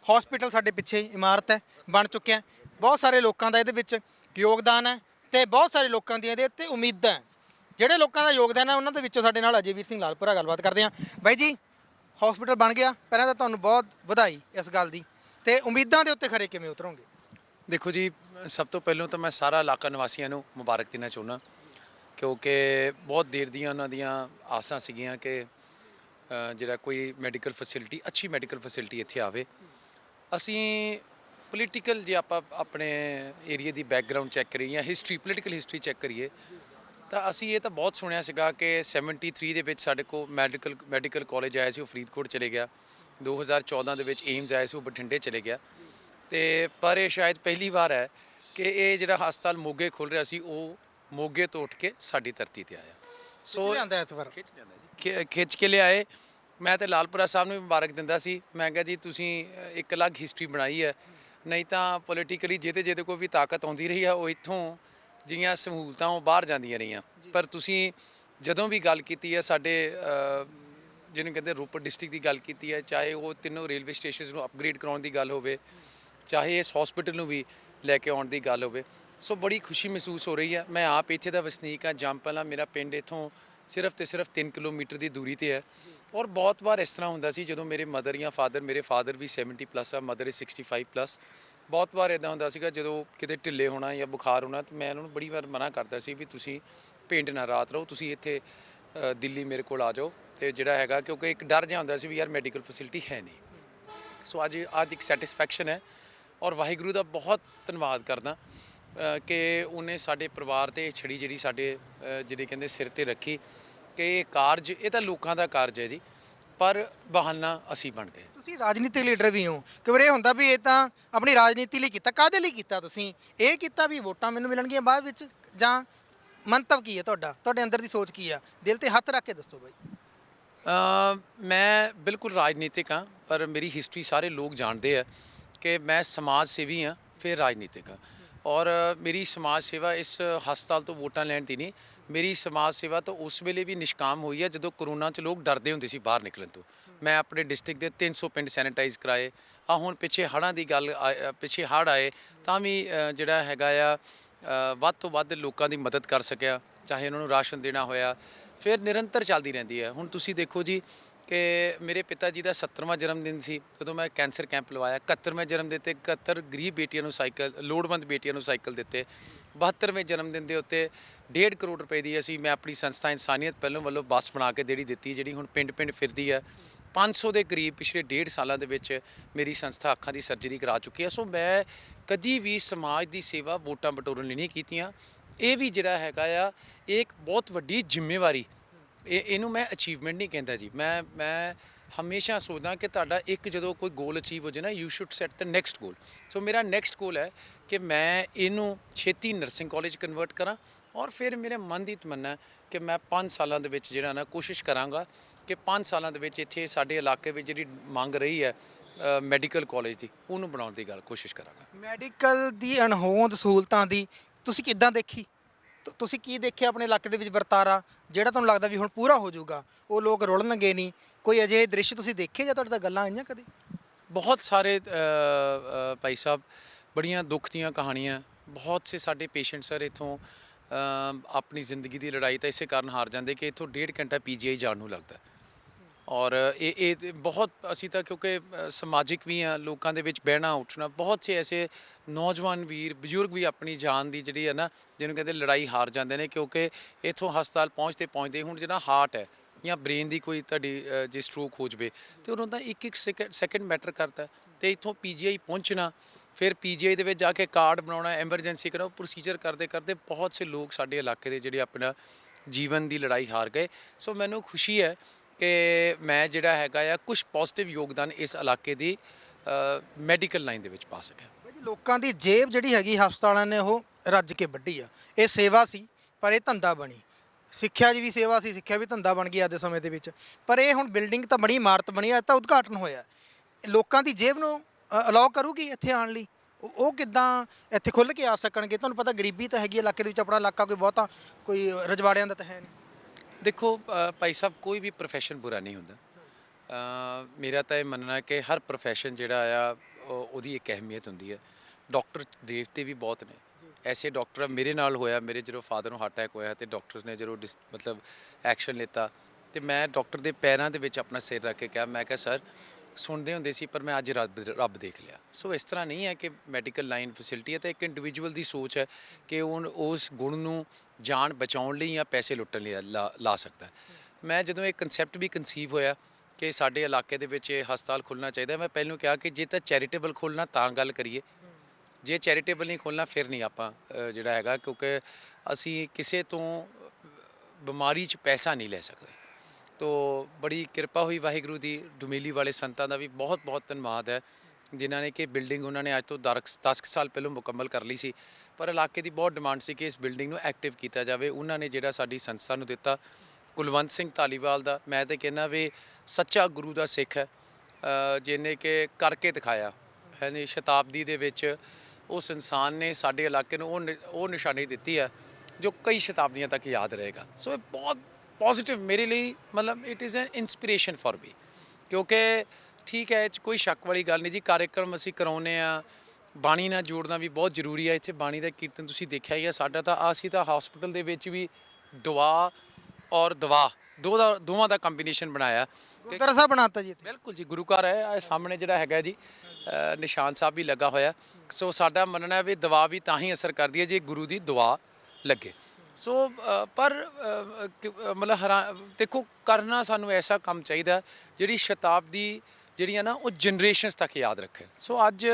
S2: ਹਸਪੀਟਲ ਸਾਡੇ ਪਿੱਛੇ ਇਮਾਰਤ ਹੈ ਬਣ ਚੁੱਕਿਆ ਬਹੁਤ ਸਾਰੇ ਲੋਕਾਂ ਦਾ ਇਹਦੇ ਵਿੱਚ ਯੋਗਦਾਨ ਹੈ ਤੇ ਬਹੁਤ ਸਾਰੇ ਲੋਕਾਂ ਦੀਆਂ ਇਹਦੇ ਉੱਤੇ ਉਮੀਦਾਂ ਹੈ। ਜਿਹੜੇ ਲੋਕਾਂ ਦਾ ਯੋਗਦਾਨ ਹੈ ਉਹਨਾਂ ਦੇ ਵਿੱਚੋਂ ਸਾਡੇ ਨਾਲ ਅਜੇਵੀਰ ਸਿੰਘ ਲਾਲਪੁਰਾ ਗੱਲਬਾਤ ਕਰਦੇ ਹਾਂ। ਬਾਈ ਜੀ ਹਸਪੀਟਲ ਬਣ ਗਿਆ। ਪਹਿਲਾਂ ਤਾਂ ਤੁਹਾਨੂੰ ਬਹੁਤ ਵਧਾਈ ਇਸ ਗੱਲ ਦੀ। ਤੇ ਉਮੀਦਾਂ ਦੇ ਉੱਤੇ ਖਰੇ ਕਿਵੇਂ ਉਤਰੋਗੇ?
S1: ਦੇਖੋ ਜੀ ਸਭ ਤੋਂ ਪਹਿਲਾਂ ਤਾਂ ਮੈਂ ਸਾਰਾ ਇਲਾਕਾ ਨਿਵਾਸੀਆਂ ਨੂੰ ਮੁਬਾਰਕ ਦੇਣਾ ਚਾਹੁੰਦਾ। ਕਿਉਂਕਿ ਬਹੁਤ ਦੇਰ ਦੀਆਂ ਉਹਨਾਂ ਦੀਆਂ ਆਸਾਂ ਸੀਗੀਆਂ ਕਿ ਜਿਹੜਾ ਕੋਈ ਮੈਡੀਕਲ ਫੈਸਿਲਿਟੀ ਅੱਛੀ ਮੈਡੀਕਲ ਫੈਸਿਲਿਟੀ ਇੱਥੇ ਆਵੇ। ਅਸੀਂ ਪੋਲੀਟੀਕਲ ਜੇ ਆਪਾਂ ਆਪਣੇ ਏਰੀਆ ਦੀ ਬੈਕਗ੍ਰਾਉਂਡ ਚੈੱਕ ਕਰੀਏ ਜਾਂ ਹਿਸਟਰੀ ਪੋਲੀਟੀਕਲ ਹਿਸਟਰੀ ਚੈੱਕ ਕਰੀਏ ਤਾਂ ਅਸੀਂ ਇਹ ਤਾਂ ਬਹੁਤ ਸੁਣਿਆ ਸੀਗਾ ਕਿ 73 ਦੇ ਵਿੱਚ ਸਾਡੇ ਕੋਲ ਮੈਡੀਕਲ ਮੈਡੀਕਲ ਕਾਲਜ ਆਇਆ ਸੀ ਉਹ ਫਰੀਦਕੋਟ ਚਲੇ ਗਿਆ। 2014 ਦੇ ਵਿੱਚ ਏਮਜ਼ ਆਇਆ ਸੀ ਉਹ ਬਠਿੰਡੇ ਚਲੇ ਗਿਆ। ਤੇ ਪਰ ਇਹ ਸ਼ਾਇਦ ਪਹਿਲੀ ਵਾਰ ਹੈ ਕਿ ਇਹ ਜਿਹੜਾ ਹਸਪਤਾਲ ਮੋਗੇ ਖੁੱਲ ਰਿਹਾ ਸੀ ਉਹ ਮੋਗੇ ਤੋਂ ਉੱਠ ਕੇ ਸਾਡੀ ਧਰਤੀ ਤੇ ਆਇਆ।
S2: ਸੋ ਜਾਂਦਾ ਇਸ ਵਾਰ
S1: ਖਿੱਚ ਖਿੱਚ ਕੇ ਲਿਆਏ। ਮੈਂ ਤੇ ਲਾਲਪੁਰਾ ਸਾਹਿਬ ਨੂੰ ਵੀ ਮੁਬਾਰਕ ਦਿੰਦਾ ਸੀ। ਮੈਂ ਕਿਹਾ ਜੀ ਤੁਸੀਂ ਇੱਕ ਅਲੱਗ ਹਿਸਟਰੀ ਬਣਾਈ ਹੈ। ਨਹੀਂ ਤਾਂ ਪੋਲੀਟੀਕਲੀ ਜਿਹਦੇ ਜਿਹਦੇ ਕੋਈ ਵੀ ਤਾਕਤ ਆਉਂਦੀ ਰਹੀ ਹੈ ਉਹ ਇੱਥੋਂ ਜਿਹੜੀਆਂ ਸਹੂਲਤਾਂ ਉਹ ਬਾਹਰ ਜਾਂਦੀਆਂ ਰਹੀਆਂ। ਪਰ ਤੁਸੀਂ ਜਦੋਂ ਵੀ ਗੱਲ ਕੀਤੀ ਹੈ ਸਾਡੇ ਜਿਹਨੂੰ ਕਹਿੰਦੇ ਰੋਪੜ ਡਿਸਟ੍ਰਿਕਟ ਦੀ ਗੱਲ ਕੀਤੀ ਹੈ ਚਾਹੇ ਉਹ ਤਿੰਨੋਂ ਰੇਲਵੇ ਸਟੇਸ਼ਨਸ ਨੂੰ ਅਪਗ੍ਰੇਡ ਕਰਾਉਣ ਦੀ ਗੱਲ ਹੋਵੇ ਚਾਹੇ ਇਸ ਹਸਪੀਟਲ ਨੂੰ ਵੀ ਲੈ ਕੇ ਆਉਣ ਦੀ ਗੱਲ ਹੋਵੇ। ਸੋ ਬੜੀ ਖੁਸ਼ੀ ਮਹਿਸੂਸ ਹੋ ਰਹੀ ਹੈ। ਮੈਂ ਆਪ ਇੱਥੇ ਦਾ ਵਸਨੀਕ ਹਾਂ ਜੰਪਲਾ ਮੇਰਾ ਪਿੰਡ ਇੱਥੋਂ ਸਿਰਫ ਤੇ ਸਿਰਫ 3 ਕਿਲੋਮੀਟਰ ਦੀ ਦੂਰੀ ਤੇ ਹੈ। ਔਰ ਬਹੁਤ ਵਾਰ ਇਸ ਤਰ੍ਹਾਂ ਹੁੰਦਾ ਸੀ ਜਦੋਂ ਮੇਰੇ ਮਦਰ ਜਾਂ ਫਾਦਰ ਮੇਰੇ ਫਾਦਰ ਵੀ 70 ਪਲੱਸ ਆ ਮਦਰ ਇਜ਼ 65 ਪਲੱਸ ਬਹੁਤ ਵਾਰ ਇਦਾਂ ਹੁੰਦਾ ਸੀਗਾ ਜਦੋਂ ਕਿਤੇ ਢਿੱਲੇ ਹੋਣਾ ਜਾਂ ਬੁਖਾਰ ਹੋਣਾ ਤੇ ਮੈਂ ਉਹਨਾਂ ਨੂੰ ਬੜੀ ਵਾਰ ਮਨਾ ਕਰਦਾ ਸੀ ਵੀ ਤੁਸੀਂ ਪਿੰਡ ਨਾ ਰਾਤ ਰਹੋ, ਤੁਸੀਂ ਇੱਥੇ ਦਿੱਲੀ ਮੇਰੇ ਕੋਲ ਆ ਜਾਓ। ਤੇ ਜਿਹੜਾ ਹੈਗਾ ਕਿਉਂਕਿ ਇੱਕ ਡਰ ਜਿਹਾ ਹੁੰਦਾ ਸੀ ਵੀ ਯਾਰ ਮੈਡੀਕਲ ਫੈਸਿਲਿਟੀ ਹੈ ਨਹੀਂ। ਸੋ ਅੱਜ ਅੱਜ ਇੱਕ ਸੈਟੀਸਫੈਕਸ਼ਨ ਹੈ। ਔਰ ਵਾਹਿਗੁਰੂ ਦਾ ਬਹੁਤ ਧੰਨਵਾਦ ਕਰਦਾ। ਕਿ ਉਹਨੇ ਸਾਡੇ ਪਰਿਵਾਰ ਤੇ ਛੜੀ ਜਿਹੜੀ ਸਾਡੇ ਜਿਹੜੇ ਕਹਿੰਦੇ ਸਿਰ ਤੇ ਰੱਖੀ ਕਿ ਇਹ ਕਾਰਜ ਇਹ ਤਾਂ ਲੋਕਾਂ ਦਾ ਕਾਰਜ ਹੈ ਜੀ ਪਰ ਬਹਾਨਾ ਅਸੀਂ ਬਣ ਗਏ।
S2: ਤੁਸੀਂ ਰਾਜਨੀਤਿਕ ਲੀਡਰ ਵੀ ਹੋ। ਕਿ ਵੀਰੇ ਹੁੰਦਾ ਵੀ ਇਹ ਤਾਂ ਆਪਣੀ ਰਾਜਨੀਤੀ ਲਈ ਕੀਤਾ ਕਾਦੇ ਲਈ ਕੀਤਾ ਤੁਸੀਂ? ਇਹ ਕੀਤਾ ਵੀ ਵੋਟਾਂ ਮੈਨੂੰ ਮਿਲਣਗੀਆਂ ਬਾਅਦ ਵਿੱਚ ਜਾਂ ਮੰਤਵ ਕੀ ਹੈ ਤੁਹਾਡਾ? ਤੁਹਾਡੇ ਅੰਦਰ ਦੀ ਸੋਚ ਕੀ ਆ? ਦਿਲ ਤੇ ਹੱਥ ਰੱਖ ਕੇ ਦੱਸੋ ਬਾਈ।
S1: ਮੈਂ ਬਿਲਕੁਲ ਰਾਜਨੀਤਿਕ ਹਾਂ ਪਰ ਮੇਰੀ ਹਿਸਟਰੀ ਸਾਰੇ ਲੋਕ ਜਾਣਦੇ ਆ ਕਿ ਮੈਂ ਸਮਾਜ ਸੇਵੀ ਹਾਂ ਫਿਰ ਰਾਜਨੀਤਿਕ ਹਾਂ। ਔਰ ਮੇਰੀ ਸਮਾਜ ਸੇਵਾ ਇਸ ਹਸਪਤਾਲ ਤੋਂ ਵੋਟਾਂ ਲੈਣ ਦੀ ਨਹੀਂ, ਮੇਰੀ ਸਮਾਜ ਸੇਵਾ ਤਾਂ ਉਸ ਵੇਲੇ ਵੀ ਨਿਸ਼ਕਾਮ ਹੋਈ ਹੈ ਜਦੋਂ ਕਰੋਨਾ 'ਚ ਲੋਕ ਡਰਦੇ ਹੁੰਦੇ ਸੀ ਬਾਹਰ ਨਿਕਲਣ ਤੋਂ। ਮੈਂ ਆਪਣੇ ਡਿਸਟ੍ਰਿਕਟ ਦੇ 300 ਪਿੰਡ ਸੈਨੀਟਾਈਜ਼ ਕਰਾਏ ਆ ਹੁਣ ਪਿੱਛੇ ਹੜ੍ਹਾਂ ਦੀ ਗੱਲ ਆ- ਪਿੱਛੇ ਹੜ੍ਹ ਆਏ ਤਾਂ ਵੀ ਜਿਹੜਾ ਹੈਗਾ ਆ ਵੱਧ ਤੋਂ ਵੱਧ ਲੋਕਾਂ ਦੀ ਮਦਦ ਕਰ ਸਕਿਆ, ਚਾਹੇ ਉਹਨਾਂ ਨੂੰ ਰਾਸ਼ਨ ਦੇਣਾ ਹੋਇਆ, ਫਿਰ ਨਿਰੰਤਰ ਚੱਲਦੀ ਰਹਿੰਦੀ ਹੈ। ਹੁਣ ਤੁਸੀਂ ਦੇਖੋ ਜੀ ਕਿ ਮੇਰੇ ਪਿਤਾ ਜੀ ਦਾ 70ਵਾਂ ਜਨਮ ਦਿਨ ਸੀ, ਜਦੋਂ ਮੈਂ ਕੈਂਸਰ ਕੈਂਪ ਲਵਾਇਆ। 71ਵੇਂ ਜਨਮ ਦਿਨ ਤੇ 71 ਗਰੀਬ ਬੇਟੀਆਂ ਨੂੰ ਸਾਈਕਲ, ਲੋੜਵੰਦ ਬੇਟੀਆਂ ਨੂੰ ਸਾਈਕਲ ਦਿੱਤੇ। 72ਵੇਂ ਜਨਮ ਦਿਨ ਦੇ ਉੱਤੇ 1.5 ਕਰੋੜ ਰੁਪਏ ਦੀ ਅਸੀਂ, ਮੈਂ ਆਪਣੀ ਸੰਸਥਾ ਇਨਸਾਨੀਅਤ ਪਹਿਲੋਂ ਵੱਲੋਂ ਬੱਸ ਬਣਾ ਕੇ ਦੇੜੀ ਦਿੱਤੀ, ਜਿਹੜੀ ਹੁਣ ਪਿੰਡ-ਪਿੰਡ ਫਿਰਦੀ ਹੈ 500 ਦੇ ਕਰੀਬ ਪਿਛਲੇ ਡੇਢ ਸਾਲਾਂ ਦੇ ਵਿੱਚ ਮੇਰੀ ਸੰਸਥਾ ਅੱਖਾਂ ਦੀ ਸਰਜਰੀ ਕਰਾ ਚੁੱਕੀ ਹੈ ਸੋ ਮੈਂ ਕਦੀ ਵੀ ਸਮਾਜ ਦੀ ਸੇਵਾ ਵੋਟਾਂ ਬਟੋਰਨ ਲਈ ਨਹੀਂ ਕੀਤੀਆਂ। ਇਹ ਵੀ ਜਿਹੜਾ ਹੈਗਾ ਆ, ਇਹ ਇੱਕ ਬਹੁਤ ਵੱਡੀ ਜ਼ਿੰਮੇਵਾਰੀ ਇਹ, ਇਹਨੂੰ ਮੈਂ ਅਚੀਵਮੈਂਟ ਨਹੀਂ ਕਹਿੰਦਾ ਜੀ। ਮੈਂ ਮੈਂ ਹਮੇਸ਼ਾ ਸੋਚਦਾ ਕਿ ਤੁਹਾਡਾ ਇੱਕ ਜਦੋਂ ਕੋਈ ਗੋਲ ਅਚੀਵ ਹੋ ਜਾਏ ਨਾ you should set the next goal so ਮੇਰਾ ਨੈਕਸਟ ਗੋਲ ਹੈ ਕਿ ਮੈਂ ਇਹਨੂੰ ਛੇਤੀ ਨਰਸਿੰਗ ਕਾਲਜ ਕਨਵਰਟ ਕਰਾਂ ਔਰ ਫਿਰ ਮੇਰੇ ਮਨ ਦੀ ਤਮੰਨਾ ਕਿ ਮੈਂ 5 ਸਾਲਾਂ ਦੇ ਵਿੱਚ ਜਿਹੜਾ ਨਾ ਕੋਸ਼ਿਸ਼ ਕਰਾਂਗਾ ਕਿ 5 ਸਾਲਾਂ ਦੇ ਵਿੱਚ ਇੱਥੇ ਸਾਡੇ ਇਲਾਕੇ ਵਿੱਚ ਜਿਹੜੀ ਮੰਗ ਰਹੀ ਹੈ ਮੈਡੀਕਲ ਕਾਲਜ ਦੀ, ਉਹਨੂੰ ਬਣਾਉਣ ਦੀ ਗੱਲ ਕੋਸ਼ਿਸ਼ ਕਰਾਂਗਾ।
S2: ਮੈਡੀਕਲ ਦੀ ਅਣਹੋਂਦ ਸਹੂਲਤਾਂ ਦੀ, ਤੁਸੀਂ ਕਿੱਦਾਂ ਦੇਖੀ? ਤੁ- ਤੁਸੀਂ ਕੀ ਦੇਖਿਆ ਆਪਣੇ ਇਲਾਕੇ ਦੇ ਵਿੱਚ ਵਰਤਾਰਾ ਜਿਹੜਾ ਤੁਹਾਨੂੰ ਲੱਗਦਾ ਵੀ ਹੁਣ ਪੂਰਾ ਹੋ ਜਾਊਗਾ? ਉਹ ਲੋਕ ਰੁਲਣਗੇ ਨਹੀਂ। ਕੋਈ ਅਜਿਹੇ ਦ੍ਰਿਸ਼ ਤੁਸੀਂ ਦੇਖੇ ਜਾਂ ਤੁਹਾਡੇ ਤਾਂ ਗੱਲਾਂ ਆਈਆਂ ਕਦੇ?
S1: ਬਹੁਤ ਸਾਰੇ ਅ, ਅ, ਭਾਈ ਸਾਹਿਬ ਬੜੀਆਂ ਦੁੱਖ ਦੀਆਂ ਕਹਾਣੀਆਂ। ਬਹੁਤ ਸੇ ਸਾਡੇ ਪੇਸ਼ੈਂਟ ਸਰ ਇਥੋਂ ਆਪਣੀ ਜ਼ਿੰਦਗੀ ਦੀ ਲੜਾਈ ਤਾਂ ਇਸੇ ਕਾਰਨ ਹਾਰ ਜਾਂਦੇ ਕਿ ਇਥੋਂ ਡੇਢ ਘੰਟਾ ਪੀਜੀਆਈ ਜਾਣ ਨੂੰ ਲੱਗਦਾ। ਔਰ ਇਹ ਇਹ ਬਹੁਤ ਅਸੀਂ ਤਾਂ ਕਿਉਂਕਿ ਸਮਾਜਿਕ ਵੀ ਆ, ਲੋਕਾਂ ਦੇ ਵਿੱਚ ਬਹਿਣਾ, ਉੱਠਣਾ, ਬਹੁਤ ਸੇ ਐਸੇ ਨੌਜਵਾਨ ਵੀਰ, ਬਜ਼ੁਰਗ ਵੀ ਆਪਣੀ ਜਾਨ ਦੀ ਜਿਹੜੀ ਹੈ ਨਾ, ਜਿਹਨੂੰ ਕਹਿੰਦੇ ਲੜਾਈ ਹਾਰ ਜਾਂਦੇ ਨੇ, ਕਿਉਂਕਿ ਇਥੋਂ ਹਸਪਤਾਲ ਪਹੁੰਚਦੇ ਪਹੁੰਚਦੇ ਹੁਣ ਜਿਹੜਾ ਹਾਰਟ ਹੈ, ਜਾਂ ਬ੍ਰੇਨ ਦੀ ਕੋਈ ਤੁਹਾਡੀ ਜੇ ਸਟ੍ਰੋਕ ਹੋ ਜਵੇ, ਤੇ ਉਹਨਾਂ ਦਾ ਇੱਕ ਇੱਕ ਸੈਕਿੰਡ ਮੈਟਰ ਕਰਦਾ ਹੈ। ਤੇ ਇਥੋਂ ਪੀਜੀਆਈ ਪਹੁੰਚਣਾ, ਫਿਰ ਪੀਜੀਆਈ ਦੇ ਵਿੱਚ ਜਾ ਕੇ ਕਾਰਡ ਬਣਾਉਣਾ ਐਮਰਜੈਂਸੀ ਕਰੋ ਪ੍ਰੋਸੀਜਰ ਕਰਦੇ ਕਰਦੇ ਬਹੁਤ ਸੇ ਲੋਕ ਸਾਡੇ ਇਲਾਕੇ ਦੇ ਜਿਹੜੇ ਆਪਣਾ ਜੀਵਨ ਦੀ ਲੜਾਈ ਹਾਰ ਗਏ, ਸੋ ਮੈਨੂੰ ਖੁਸ਼ੀ ਹੈ ਕਿ ਮੈਂ ਜਿਹੜਾ ਹੈਗਾ ਆ ਕੁਝ ਪੋਜ਼ਿਟਿਵ ਯੋਗਦਾਨ ਇਸ ਇਲਾਕੇ ਦੀ ਮੈਡੀਕਲ ਲਾਈਨ ਦੇ ਵਿੱਚ ਪਾ ਸਕਿਆ।
S2: ਬਾਈ ਲੋਕਾਂ ਦੀ ਜੇਬ ਜਿਹੜੀ ਹੈਗੀ ਹਸਪਤਾਲਾਂ ਨੇ ਉਹ ਰੱਜ ਕੇ ਵੱਢੀ ਆ। ਇਹ ਸੇਵਾ ਸੀ, ਪਰ ਇਹ ਧੰਦਾ ਬਣੀ। ਸਿੱਖਿਆ ਜੀ ਵੀ ਸੇਵਾ ਸੀ, ਸਿੱਖਿਆ ਵੀ ਧੰਦਾ ਬਣ ਗਈ ਅੱਜ ਦੇ ਸਮੇਂ ਦੇ ਵਿੱਚ। ਪਰ ਇਹ ਹੁਣ ਬਿਲਡਿੰਗ ਤਾਂ ਬਣੀ ਇਮਾਰਤ ਬਣੀ ਆ ਅੱਜ ਤਾਂ ਉਦਘਾਟਨ ਹੋਇਆ। ਲੋਕਾਂ ਦੀ ਜੇਬ ਨੂੰ ਅਲਾਉ ਕਰੂਗੀ ਇੱਥੇ ਆਉਣ ਲਈ? ਉਹ ਉਹ ਕਿੱਦਾਂ ਇੱਥੇ ਖੁੱਲ ਕੇ ਆ ਸਕਣਗੇ? ਤੁਹਾਨੂੰ ਪਤਾ ਗਰੀਬੀ ਤਾਂ ਹੈਗੀ ਹੈ ਇਲਾਕੇ ਦੇ ਵਿੱਚ ਆਪਣਾ ਇਲਾਕਾ ਕੋਈ ਬਹੁਤਾ, ਕੋਈ ਰਜਵਾੜਿਆਂ ਦਾ ਤਾਂ ਹੈ ਨਹੀਂ।
S1: ਦੇਖੋ ਭਾਈ ਸਾਹਿਬ, ਕੋਈ ਵੀ ਪ੍ਰੋਫੈਸ਼ਨ ਬੁਰਾ ਨਹੀਂ ਹੁੰਦਾ। ਮੇਰਾ ਤਾਂ ਇਹ ਮੰਨਣਾ ਕਿ ਹਰ ਪ੍ਰੋਫੈਸ਼ਨ ਜਿਹੜਾ ਆ, ਉਹ- ਉਹਦੀ ਇੱਕ ਅਹਿਮੀਅਤ ਹੁੰਦੀ ਹੈ। ਡਾਕਟਰ ਦੇਵਤੇ ਵੀ ਬਹੁਤ ਨੇ। ਐਸੇ ਡਾਕਟਰ ਮੇਰੇ ਨਾਲ ਹੋਇਆ, ਮੇਰੇ ਜਦੋਂ ਫਾਦਰ ਨੂੰ ਹਾਰਟ ਅਟੈਕ ਹੋਇਆ ਤੇ ਡਾਕਟਰਸ ਨੇ ਜਦੋਂ ਡਿਸ- ਮਤਲਬ ਐਕਸ਼ਨ ਲਿੱਤਾ ਤੇ ਮੈਂ ਡਾਕਟਰ ਦੇ ਪੈਰਾਂ ਦੇ ਵਿੱਚ ਆਪਣਾ ਸਿਰ ਰੱਖ ਕੇ ਕਿਹਾ, ਮੈਂ ਕਿਹਾ ਸਰ ਸੁਣਦੇ ਹੁੰਦੇ ਸੀ ਪਰ ਮੈਂ ਅੱਜ ਰੱਬ ਰੱਬ ਦੇਖ ਲਿਆ। ਸੋ ਇਸ ਤਰ੍ਹਾਂ ਨਹੀਂ ਹੈ ਕਿ ਮੈਡੀਕਲ ਲਾਈਨ ਫੈਸਿਲਿਟੀ ਹੈ ਤਾਂ ਇੱਕ ਇੰਡੀਵਿਜੂਅਲ ਦੀ ਸੋਚ ਹੈ ਕਿ ਉਹ ਉਸ ਗੁਣ ਨੂੰ ਜਾਨ ਬਚਾਉਣ ਲਈ ਜਾਂ ਪੈਸੇ ਲੁੱਟਣ ਲਈ ਲਾ- ਲਾ ਸਕਦਾ ਹੈ। ਮੈਂ ਜਦੋਂ ਇਹ ਕਨਸੈਪਟ ਵੀ ਕਨਸੀਵ ਹੋਇਆ ਕਿ ਸਾਡੇ ਇਲਾਕੇ ਦੇ ਵਿੱਚ ਇਹ ਹਸਪਤਾਲ ਖੁੱਲਣਾ ਚਾਹੀਦਾ ਮੈਂ ਪਹਿਲਾਂ ਕਿਹਾ ਕਿ ਜੇ ਤਾਂ ਚੈਰੀਟੇਬਲ ਖੋਲਣਾ ਤਾਂ ਗੱਲ ਕਰੀਏ। ਜੇ ਚੈਰੀਟੇਬਲ ਨਹੀਂ ਖੋਲਣਾ ਫਿਰ ਨਹੀਂ ਆਪਾਂ ਅ, ਜਿਹੜਾ ਹੈਗਾ ਕਿਉਂਕਿ ਅਸੀਂ ਕਿਸੇ ਤੋਂ ਬਿਮਾਰੀ 'ਚ ਪੈਸਾ ਨਹੀਂ ਲੈ ਸਕਦੇ। ਤੋ ਬੜੀ ਕਿਰਪਾ ਹੋਈ ਵਾਹਿਗੁਰੂ ਦੀ, ਡੁਮੇਲੀ ਵਾਲੇ ਸੰਤਾਂ ਦਾ ਵੀ ਬਹੁਤ ਬਹੁਤ ਧੰਨਵਾਦ ਹੈ, ਜਿਨ੍ਹਾਂ ਨੇ ਕਿ ਬਿਲਡਿੰਗ ਉਹਨਾਂ ਨੇ ਅੱਜ ਤੋਂ 10 ਕੁ ਸਾਲ ਪਹਿਲਾਂ ਮੁਕੰਮਲ ਕਰ ਲਈ ਸੀ, ਪਰ ਇਲਾਕੇ ਦੀ ਬਹੁਤ ਡਿਮਾਂਡ ਸੀ ਕਿ ਇਸ ਬਿਲਡਿੰਗ ਨੂੰ ਐਕਟਿਵ ਕੀਤਾ ਜਾਵੇ, ਉਹਨਾਂ ਨੇ ਜਿਹੜਾ ਸਾਡੀ ਸੰਸਥਾ ਨੂੰ ਦਿੱਤਾ, ਕੁਲਵੰਤ ਸਿੰਘ ਧਾਲੀਵਾਲ ਦਾ, ਮੈਂ ਤਾਂ ਕਹਿੰਦਾ ਵੀ ਸੱਚਾ ਗੁਰੂ ਦਾ ਸਿੱਖ ਹੈ ਜਿਹਨੇ ਕਿ ਕਰਕੇ ਦਿਖਾਇਆ ਹੈ ਨਹੀਂ ਸ਼ਤਾਬਦੀ ਦੇ ਵਿੱਚ ਉਸ ਇਨਸਾਨ ਨੇ ਸਾਡੇ ਇਲਾਕੇ ਨੂੰ ਉਹ ਨਿ- ਉਹ ਨਿਸ਼ਾਨੀ ਦਿੱਤੀ ਹੈ, ਜੋ ਕਈ ਸ਼ਤਾਬਦੀਆਂ ਤੱਕ ਯਾਦ ਰਹੇਗਾ, ਸੋ ਇਹ ਬਹੁਤ ਪੋਜ਼ਿਟਿਵ ਮੇਰੇ ਲਈ ਮਤਲਬ it is an inspiration for me ਕਿਉਂਕਿ ਠੀਕ ਹੈ ਇਹ 'ਚ ਕੋਈ ਸ਼ੱਕ ਵਾਲੀ ਗੱਲ ਨਹੀਂ ਜੀ ਕਾਰਜਕ੍ਰਮ ਅਸੀਂ ਕਰਾਉਨੇ ਆ ਬਾਣੀ ਨਾਲ ਜੋੜਨਾ ਵੀ ਬਹੁਤ ਜ਼ਰੂਰੀ ਹੈ ਇੱਥੇ ਬਾਣੀ ਦਾ ਕੀਰਤਨ ਤੁਸੀਂ ਦੇਖਿਆ ਹੀ ਹੈ ਸਾਡਾ ਤਾਂ ਅਸੀਂ ਤਾਂ ਹਸਪੀਟਲ ਦੇ ਵਿੱਚ ਵੀ ਦੁਆ ਔਰ ਦਵਾ ਦੋ ਦਾ ਦੋਵਾਂ ਦਾ ਕੰਬੀਨੇਸ਼ਨ ਬਣਾਇਆ।
S2: ਗੁਰਦੁਆਰਾ ਸਾਹਿਬ ਬਣਾਤਾ ਜੀ ਇੱਥੇ।
S1: ਬਿਲਕੁਲ ਜੀ ਗੁਰੂ ਘਰ ਹੈ ਇਹ ਸਾਹਮਣੇ ਜਿਹੜਾ ਹੈਗਾ ਜੀ ਅ, ਨਿਸ਼ਾਨ ਸਾਹਿਬ ਵੀ ਲੱਗਾ ਹੋਇਆ। ਸੋ ਸਾਡਾ ਮੰਨਣਾ ਹੈ ਵੀ ਦਵਾ ਵੀ ਤਾਂ ਹੀ ਅਸਰ ਕਰਦੀ ਹੈ ਜੇ ਗੁਰੂ ਦੀ ਦੁਆ ਲੱਗੇ। ਸੋ ਅ, ਪਰ ਅ, ਕਿ- ਅ, ਮਤਲਬ ਹਰਾ ਦੇਖੋ ਕਰਨਾ ਸਾਨੂੰ ਐਸਾ ਕੰਮ ਚਾਹੀਦਾ ਜਿਹੜੀ ਸ਼ਤਾਬਦੀ ਜਿਹੜੀਆਂ ਨਾ ਉਹ ਜਨਰੇਸ਼ਨਸ ਤੱਕ ਯਾਦ ਰੱਖੇ। ਸੋ ਅੱਜ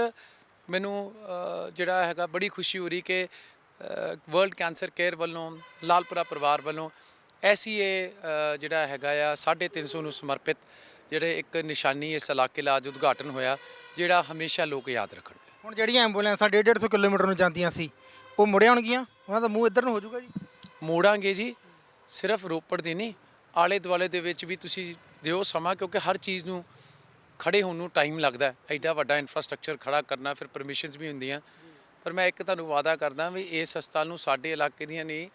S1: ਮੈਨੂੰ ਅ, ਜਿਹੜਾ ਹੈਗਾ ਬੜੀ ਖੁਸ਼ੀ ਹੋ ਰਹੀ ਕਿ ਵਰਲਡ ਕੈਂਸਰ ਕੇਅਰ ਵੱਲੋਂ ਲਾਲਪੁਰਾ ਪਰਿਵਾਰ ਵੱਲੋਂ ਐਸੀ ਇਹ ਜਿਹੜਾ ਹੈਗਾ ਆ 350 ਨੂੰ ਸਮਰਪਿਤ ਜਿਹੜੇ ਇੱਕ ਨਿਸ਼ਾਨੀ ਇਸ ਇਲਾਕੇ ਦਾ ਅੱਜ ਉਦਘਾਟਨ ਹੋਇਆ ਜਿਹੜਾ ਹਮੇਸ਼ਾ ਲੋਕ ਯਾਦ ਰੱਖਣਗੇ
S2: ਹੁਣ ਜਿਹੜੀਆਂ ਐਂਬੂਲੈਂਸਾਂ 150 ਕਿਲੋਮੀਟਰ ਨੂੰ ਜਾਂਦੀਆਂ ਸੀ ਉਹ ਮੁੜ ਆਉਣਗੀਆਂ? ਉਹਨਾਂ ਦਾ ਮੂੰਹ ਇੱਧਰ ਨੂੰ ਹੋ ਜਾਊਗਾ ਜੀ।
S1: ਮੋੜਾਂਗੇ ਜੀ। ਸਿਰਫ ਰੋਪੜ ਦੀ ਨਹੀਂ ਆਲੇ ਦੁਆਲੇ ਦੇ ਵਿੱਚ ਵੀ ਤੁਸੀਂ ਦਿਓ ਸਮਾਂ, ਕਿਉਂਕਿ ਹਰ ਚੀਜ਼ ਨੂੰ ਖੜੇ ਹੋਣ ਨੂੰ ਟਾਈਮ ਲੱਗਦਾ ਐਡਾ ਵੱਡਾ ਇਨਫਰਾਸਟ੍ਰਕਚਰ ਖੜਾ ਕਰਨਾ, ਫਿਰ ਪਰਮਿਸ਼ਨਸ ਵੀ ਹੁੰਦੀਆਂ। ਪਰ ਮੈਂ ਇੱਕ ਤੁਹਾਨੂੰ ਵਾਅਦਾ ਕਰਦਾ ਵੀ ਇਸ ਹਸਪਤਾਲ ਨੂੰ ਸਾਡੇ ਇਲਾਕੇ ਦੀਆਂ ਨਹੀਂ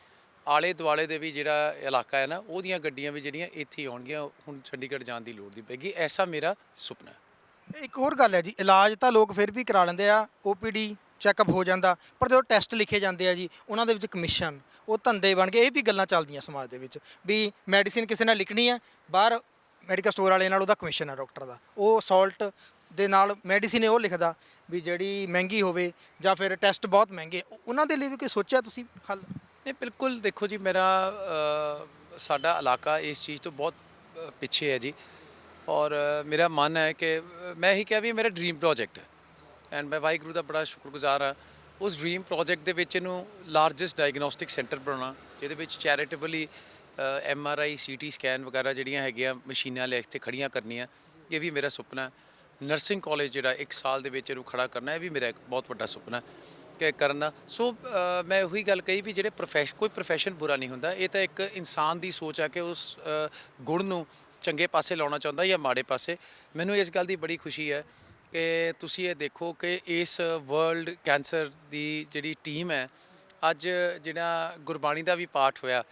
S1: ਆਲੇ ਦੁਆਲੇ ਦੇ ਵੀ ਜਿਹੜਾ ਇਲਾਕਾ ਹੈ ਨਾ, ਉਹਦੀਆਂ ਗੱਡੀਆਂ ਵੀ ਜਿਹੜੀਆਂ ਇੱਥੇ ਹੀ ਆਉਣਗੀਆਂ, ਹੁਣ ਚੰਡੀਗੜ੍ਹ ਜਾਣ ਦੀ ਲੋੜ ਨਹੀਂ ਪੈਗੀ। ਐਸਾ ਮੇਰਾ ਸੁਪਨਾ
S2: ਇੱਕ ਹੋਰ ਗੱਲ ਹੈ ਜੀ, ਇਲਾਜ ਤਾਂ ਲੋਕ ਫਿਰ ਵੀ ਕਰਾ ਲੈਂਦੇ ਆ ਓਪੀਡੀ ਚੈੱਕਅਪ ਹੋ ਜਾਂਦਾ, ਪਰ ਜਦੋਂ ਟੈਸਟ ਲਿਖੇ ਜਾਂਦੇ ਆ ਜੀ, ਉਹਨਾਂ ਦੇ ਵਿੱਚ ਕਮਿਸ਼ਨ ਉਹ ਧੰਦੇ ਬਣ ਗਏ, ਇਹ ਵੀ ਗੱਲਾਂ ਚੱਲਦੀਆਂ ਸਮਾਜ ਦੇ ਵਿੱਚ ਵੀ ਮੈਡੀਸਿਨ ਕਿਸੇ ਨਾਲ ਲਿਖਣੀ ਹੈ ਬਾਹਰ ਮੈਡੀਕਲ ਸਟੋਰ ਵਾਲੇ ਨਾਲ ਉਹਦਾ ਕਮਿਸ਼ਨ ਹੈ ਡਾਕਟਰ ਦਾ। ਉਹ ਸਾਲਟ ਦੇ ਨਾਲ ਮੈਡੀਸਿਨ ਉਹ ਲਿਖਦਾ ਵੀ ਜਿਹੜੀ ਮਹਿੰਗੀ ਹੋਵੇ ਜਾਂ ਫਿਰ ਟੈਸਟ ਬਹੁਤ ਮਹਿੰਗੇ, ਉਹਨਾਂ ਦੇ ਲਈ ਵੀ ਕੋਈ ਸੋਚਿਆ ਤੁਸੀਂ ਹੱਲ?
S1: ਨਹੀਂ, ਬਿਲਕੁਲ ਦੇਖੋ ਜੀ, ਮੇਰਾ ਸਾਡਾ ਇਲਾਕਾ ਇਸ ਚੀਜ਼ ਤੋਂ ਬਹੁਤ ਪਿੱਛੇ ਹੈ ਜੀ। ਔਰ ਮੇਰਾ ਮਨ ਹੈ ਕਿ, ਮੈਂ ਹੀ ਕਿਹਾ ਵੀ ਮੇਰਾ ਡ੍ਰੀਮ ਪ੍ਰੋਜੈਕਟ ਹੈ। ਐਂਡ ਮੈਂ ਵਾਹਿਗੁਰੂ ਦਾ ਬੜਾ ਸ਼ੁਕਰਗੁਜ਼ਾਰ ਹਾਂ ਉਸ ਡ੍ਰੀਮ ਪ੍ਰੋਜੈਕਟ ਦੇ ਵਿੱਚ ਇਹਨੂੰ ਲਾਰਜੈਸਟ ਡਾਇਗਨੋਸਟਿਕ ਸੈਂਟਰ ਬਣਾਉਣਾ, ਜਿਹਦੇ ਵਿੱਚ charitably M R I C T scan ਵਗੈਰਾ ਜਿਹੜੀਆਂ ਹੈਗੀਆਂ ਮਸ਼ੀਨਾਂ ਲੈ ਇੱਥੇ ਖੜੀਆਂ ਕਰਨੀਆਂ, ਇਹ ਵੀ ਮੇਰਾ ਸੁਪਨਾ। ਨਰਸਿੰਗ ਕਾਲਜ ਜਿਹੜਾ ਇੱਕ ਸਾਲ ਦੇ ਵਿੱਚ ਇਹਨੂੰ ਖੜਾ ਕਰਨਾ, ਇਹ ਵੀ ਮੇਰਾ ਇੱਕ ਬਹੁਤ ਵੱਡਾ ਸੁਪਨਾ ਕਿ ਕਰਨ ਦਾ। ਸੋ ਮੈਂ ਉਹੀ ਗੱਲ ਕਹੀ ਵੀ ਜਿਹੜੇ ਪ੍ਰੋਫੈਸ਼ ਕੋਈ ਪ੍ਰੋਫੈਸ਼ਨ ਬੁਰਾ ਨਹੀਂ ਹੁੰਦਾ, ਇਹ ਤਾਂ ਇੱਕ ਇਨਸਾਨ ਦੀ ਸੋਚ ਆ ਕਿ ਉਸ ਗੁਣ ਨੂੰ ਚੰਗੇ ਪਾਸੇ ਲਾਉਣਾ ਚਾਹੁੰਦਾ ਜਾਂ ਮਾੜੇ ਪਾਸੇ। ਮੈਨੂੰ ਇਸ ਗੱਲ ਦੀ ਬੜੀ ਖੁਸ਼ੀ ਹੈ ਕਿ ਤੁਸੀਂ ਇਹ ਦੇਖੋ ਕਿ ਇਸ ਵਰਲਡ ਕੈਂਸਰ ਦੀ ਜਿਹੜੀ ਟੀਮ ਹੈ ਅੱਜ ਜਿਹੜਾ ਗੁਰਬਾਣੀ ਦਾ ਵੀ ਪਾਠ ਹੋਇਆ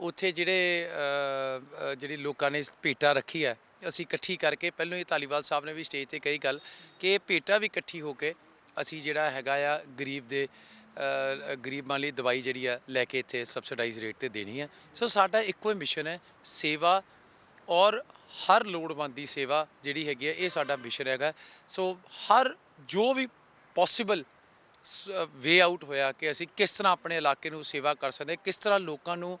S1: ਉੱਥੇ ਜਿਹੜੇ ਅ, ਜਿਹੜੀ ਲੋਕਾਂ ਨੇ ਭੇਟਾ ਰੱਖੀ ਹੈ ਅਸੀਂ ਇਕੱਠੀ ਕਰਕੇ ਪਹਿਲਾਂ ਹੀ ਧਾਲੀਵਾਲ ਸਾਹਿਬ ਨੇ ਵੀ ਸਟੇਜ ਤੇ ਕਹੀ ਗੱਲ ਕਿ ਇਹ ਭੇਟਾ ਵੀ ਇਕੱਠੀ ਹੋ ਕੇ ਅਸੀਂ ਜਿਹੜਾ ਹੈਗਾ ਆ ਗਰੀਬ ਦੇ ਗਰੀਬਾਂ ਲਈ ਦਵਾਈ ਜਿਹੜੀ ਆ ਲੈ ਕੇ ਇੱਥੇ ਸਬਸਿਡਾਈਜ਼ ਰੇਟ ਤੇ ਦੇਣੀ ਹੈ। ਸੋ ਸਾਡਾ ਇੱਕੋ ਹੀ ਮਿਸ਼ਨ ਹੈ ਸੇਵਾ ਔਰ ਹਰ ਲੋੜਵੰਦ ਦੀ ਸੇਵਾ ਜਿਹੜੀ ਹੈਗੀ ਹੈ ਇਹ ਸਾਡਾ ਮਿਸ਼ਨ ਹੈਗਾ ਸੋ ਹਰ ਜੋ ਵੀ ਪੋਸੀਬਲ ਵੇ ਆਊਟ ਹੋਇਆ ਕਿ ਅਸੀਂ ਕਿਸ ਤਰ੍ਹਾਂ ਆਪਣੇ ਇਲਾਕੇ ਨੂੰ ਸੇਵਾ ਕਰ ਸਕਦੇ, ਕਿਸ ਤਰ੍ਹਾਂ ਲੋਕਾਂ ਨੂੰ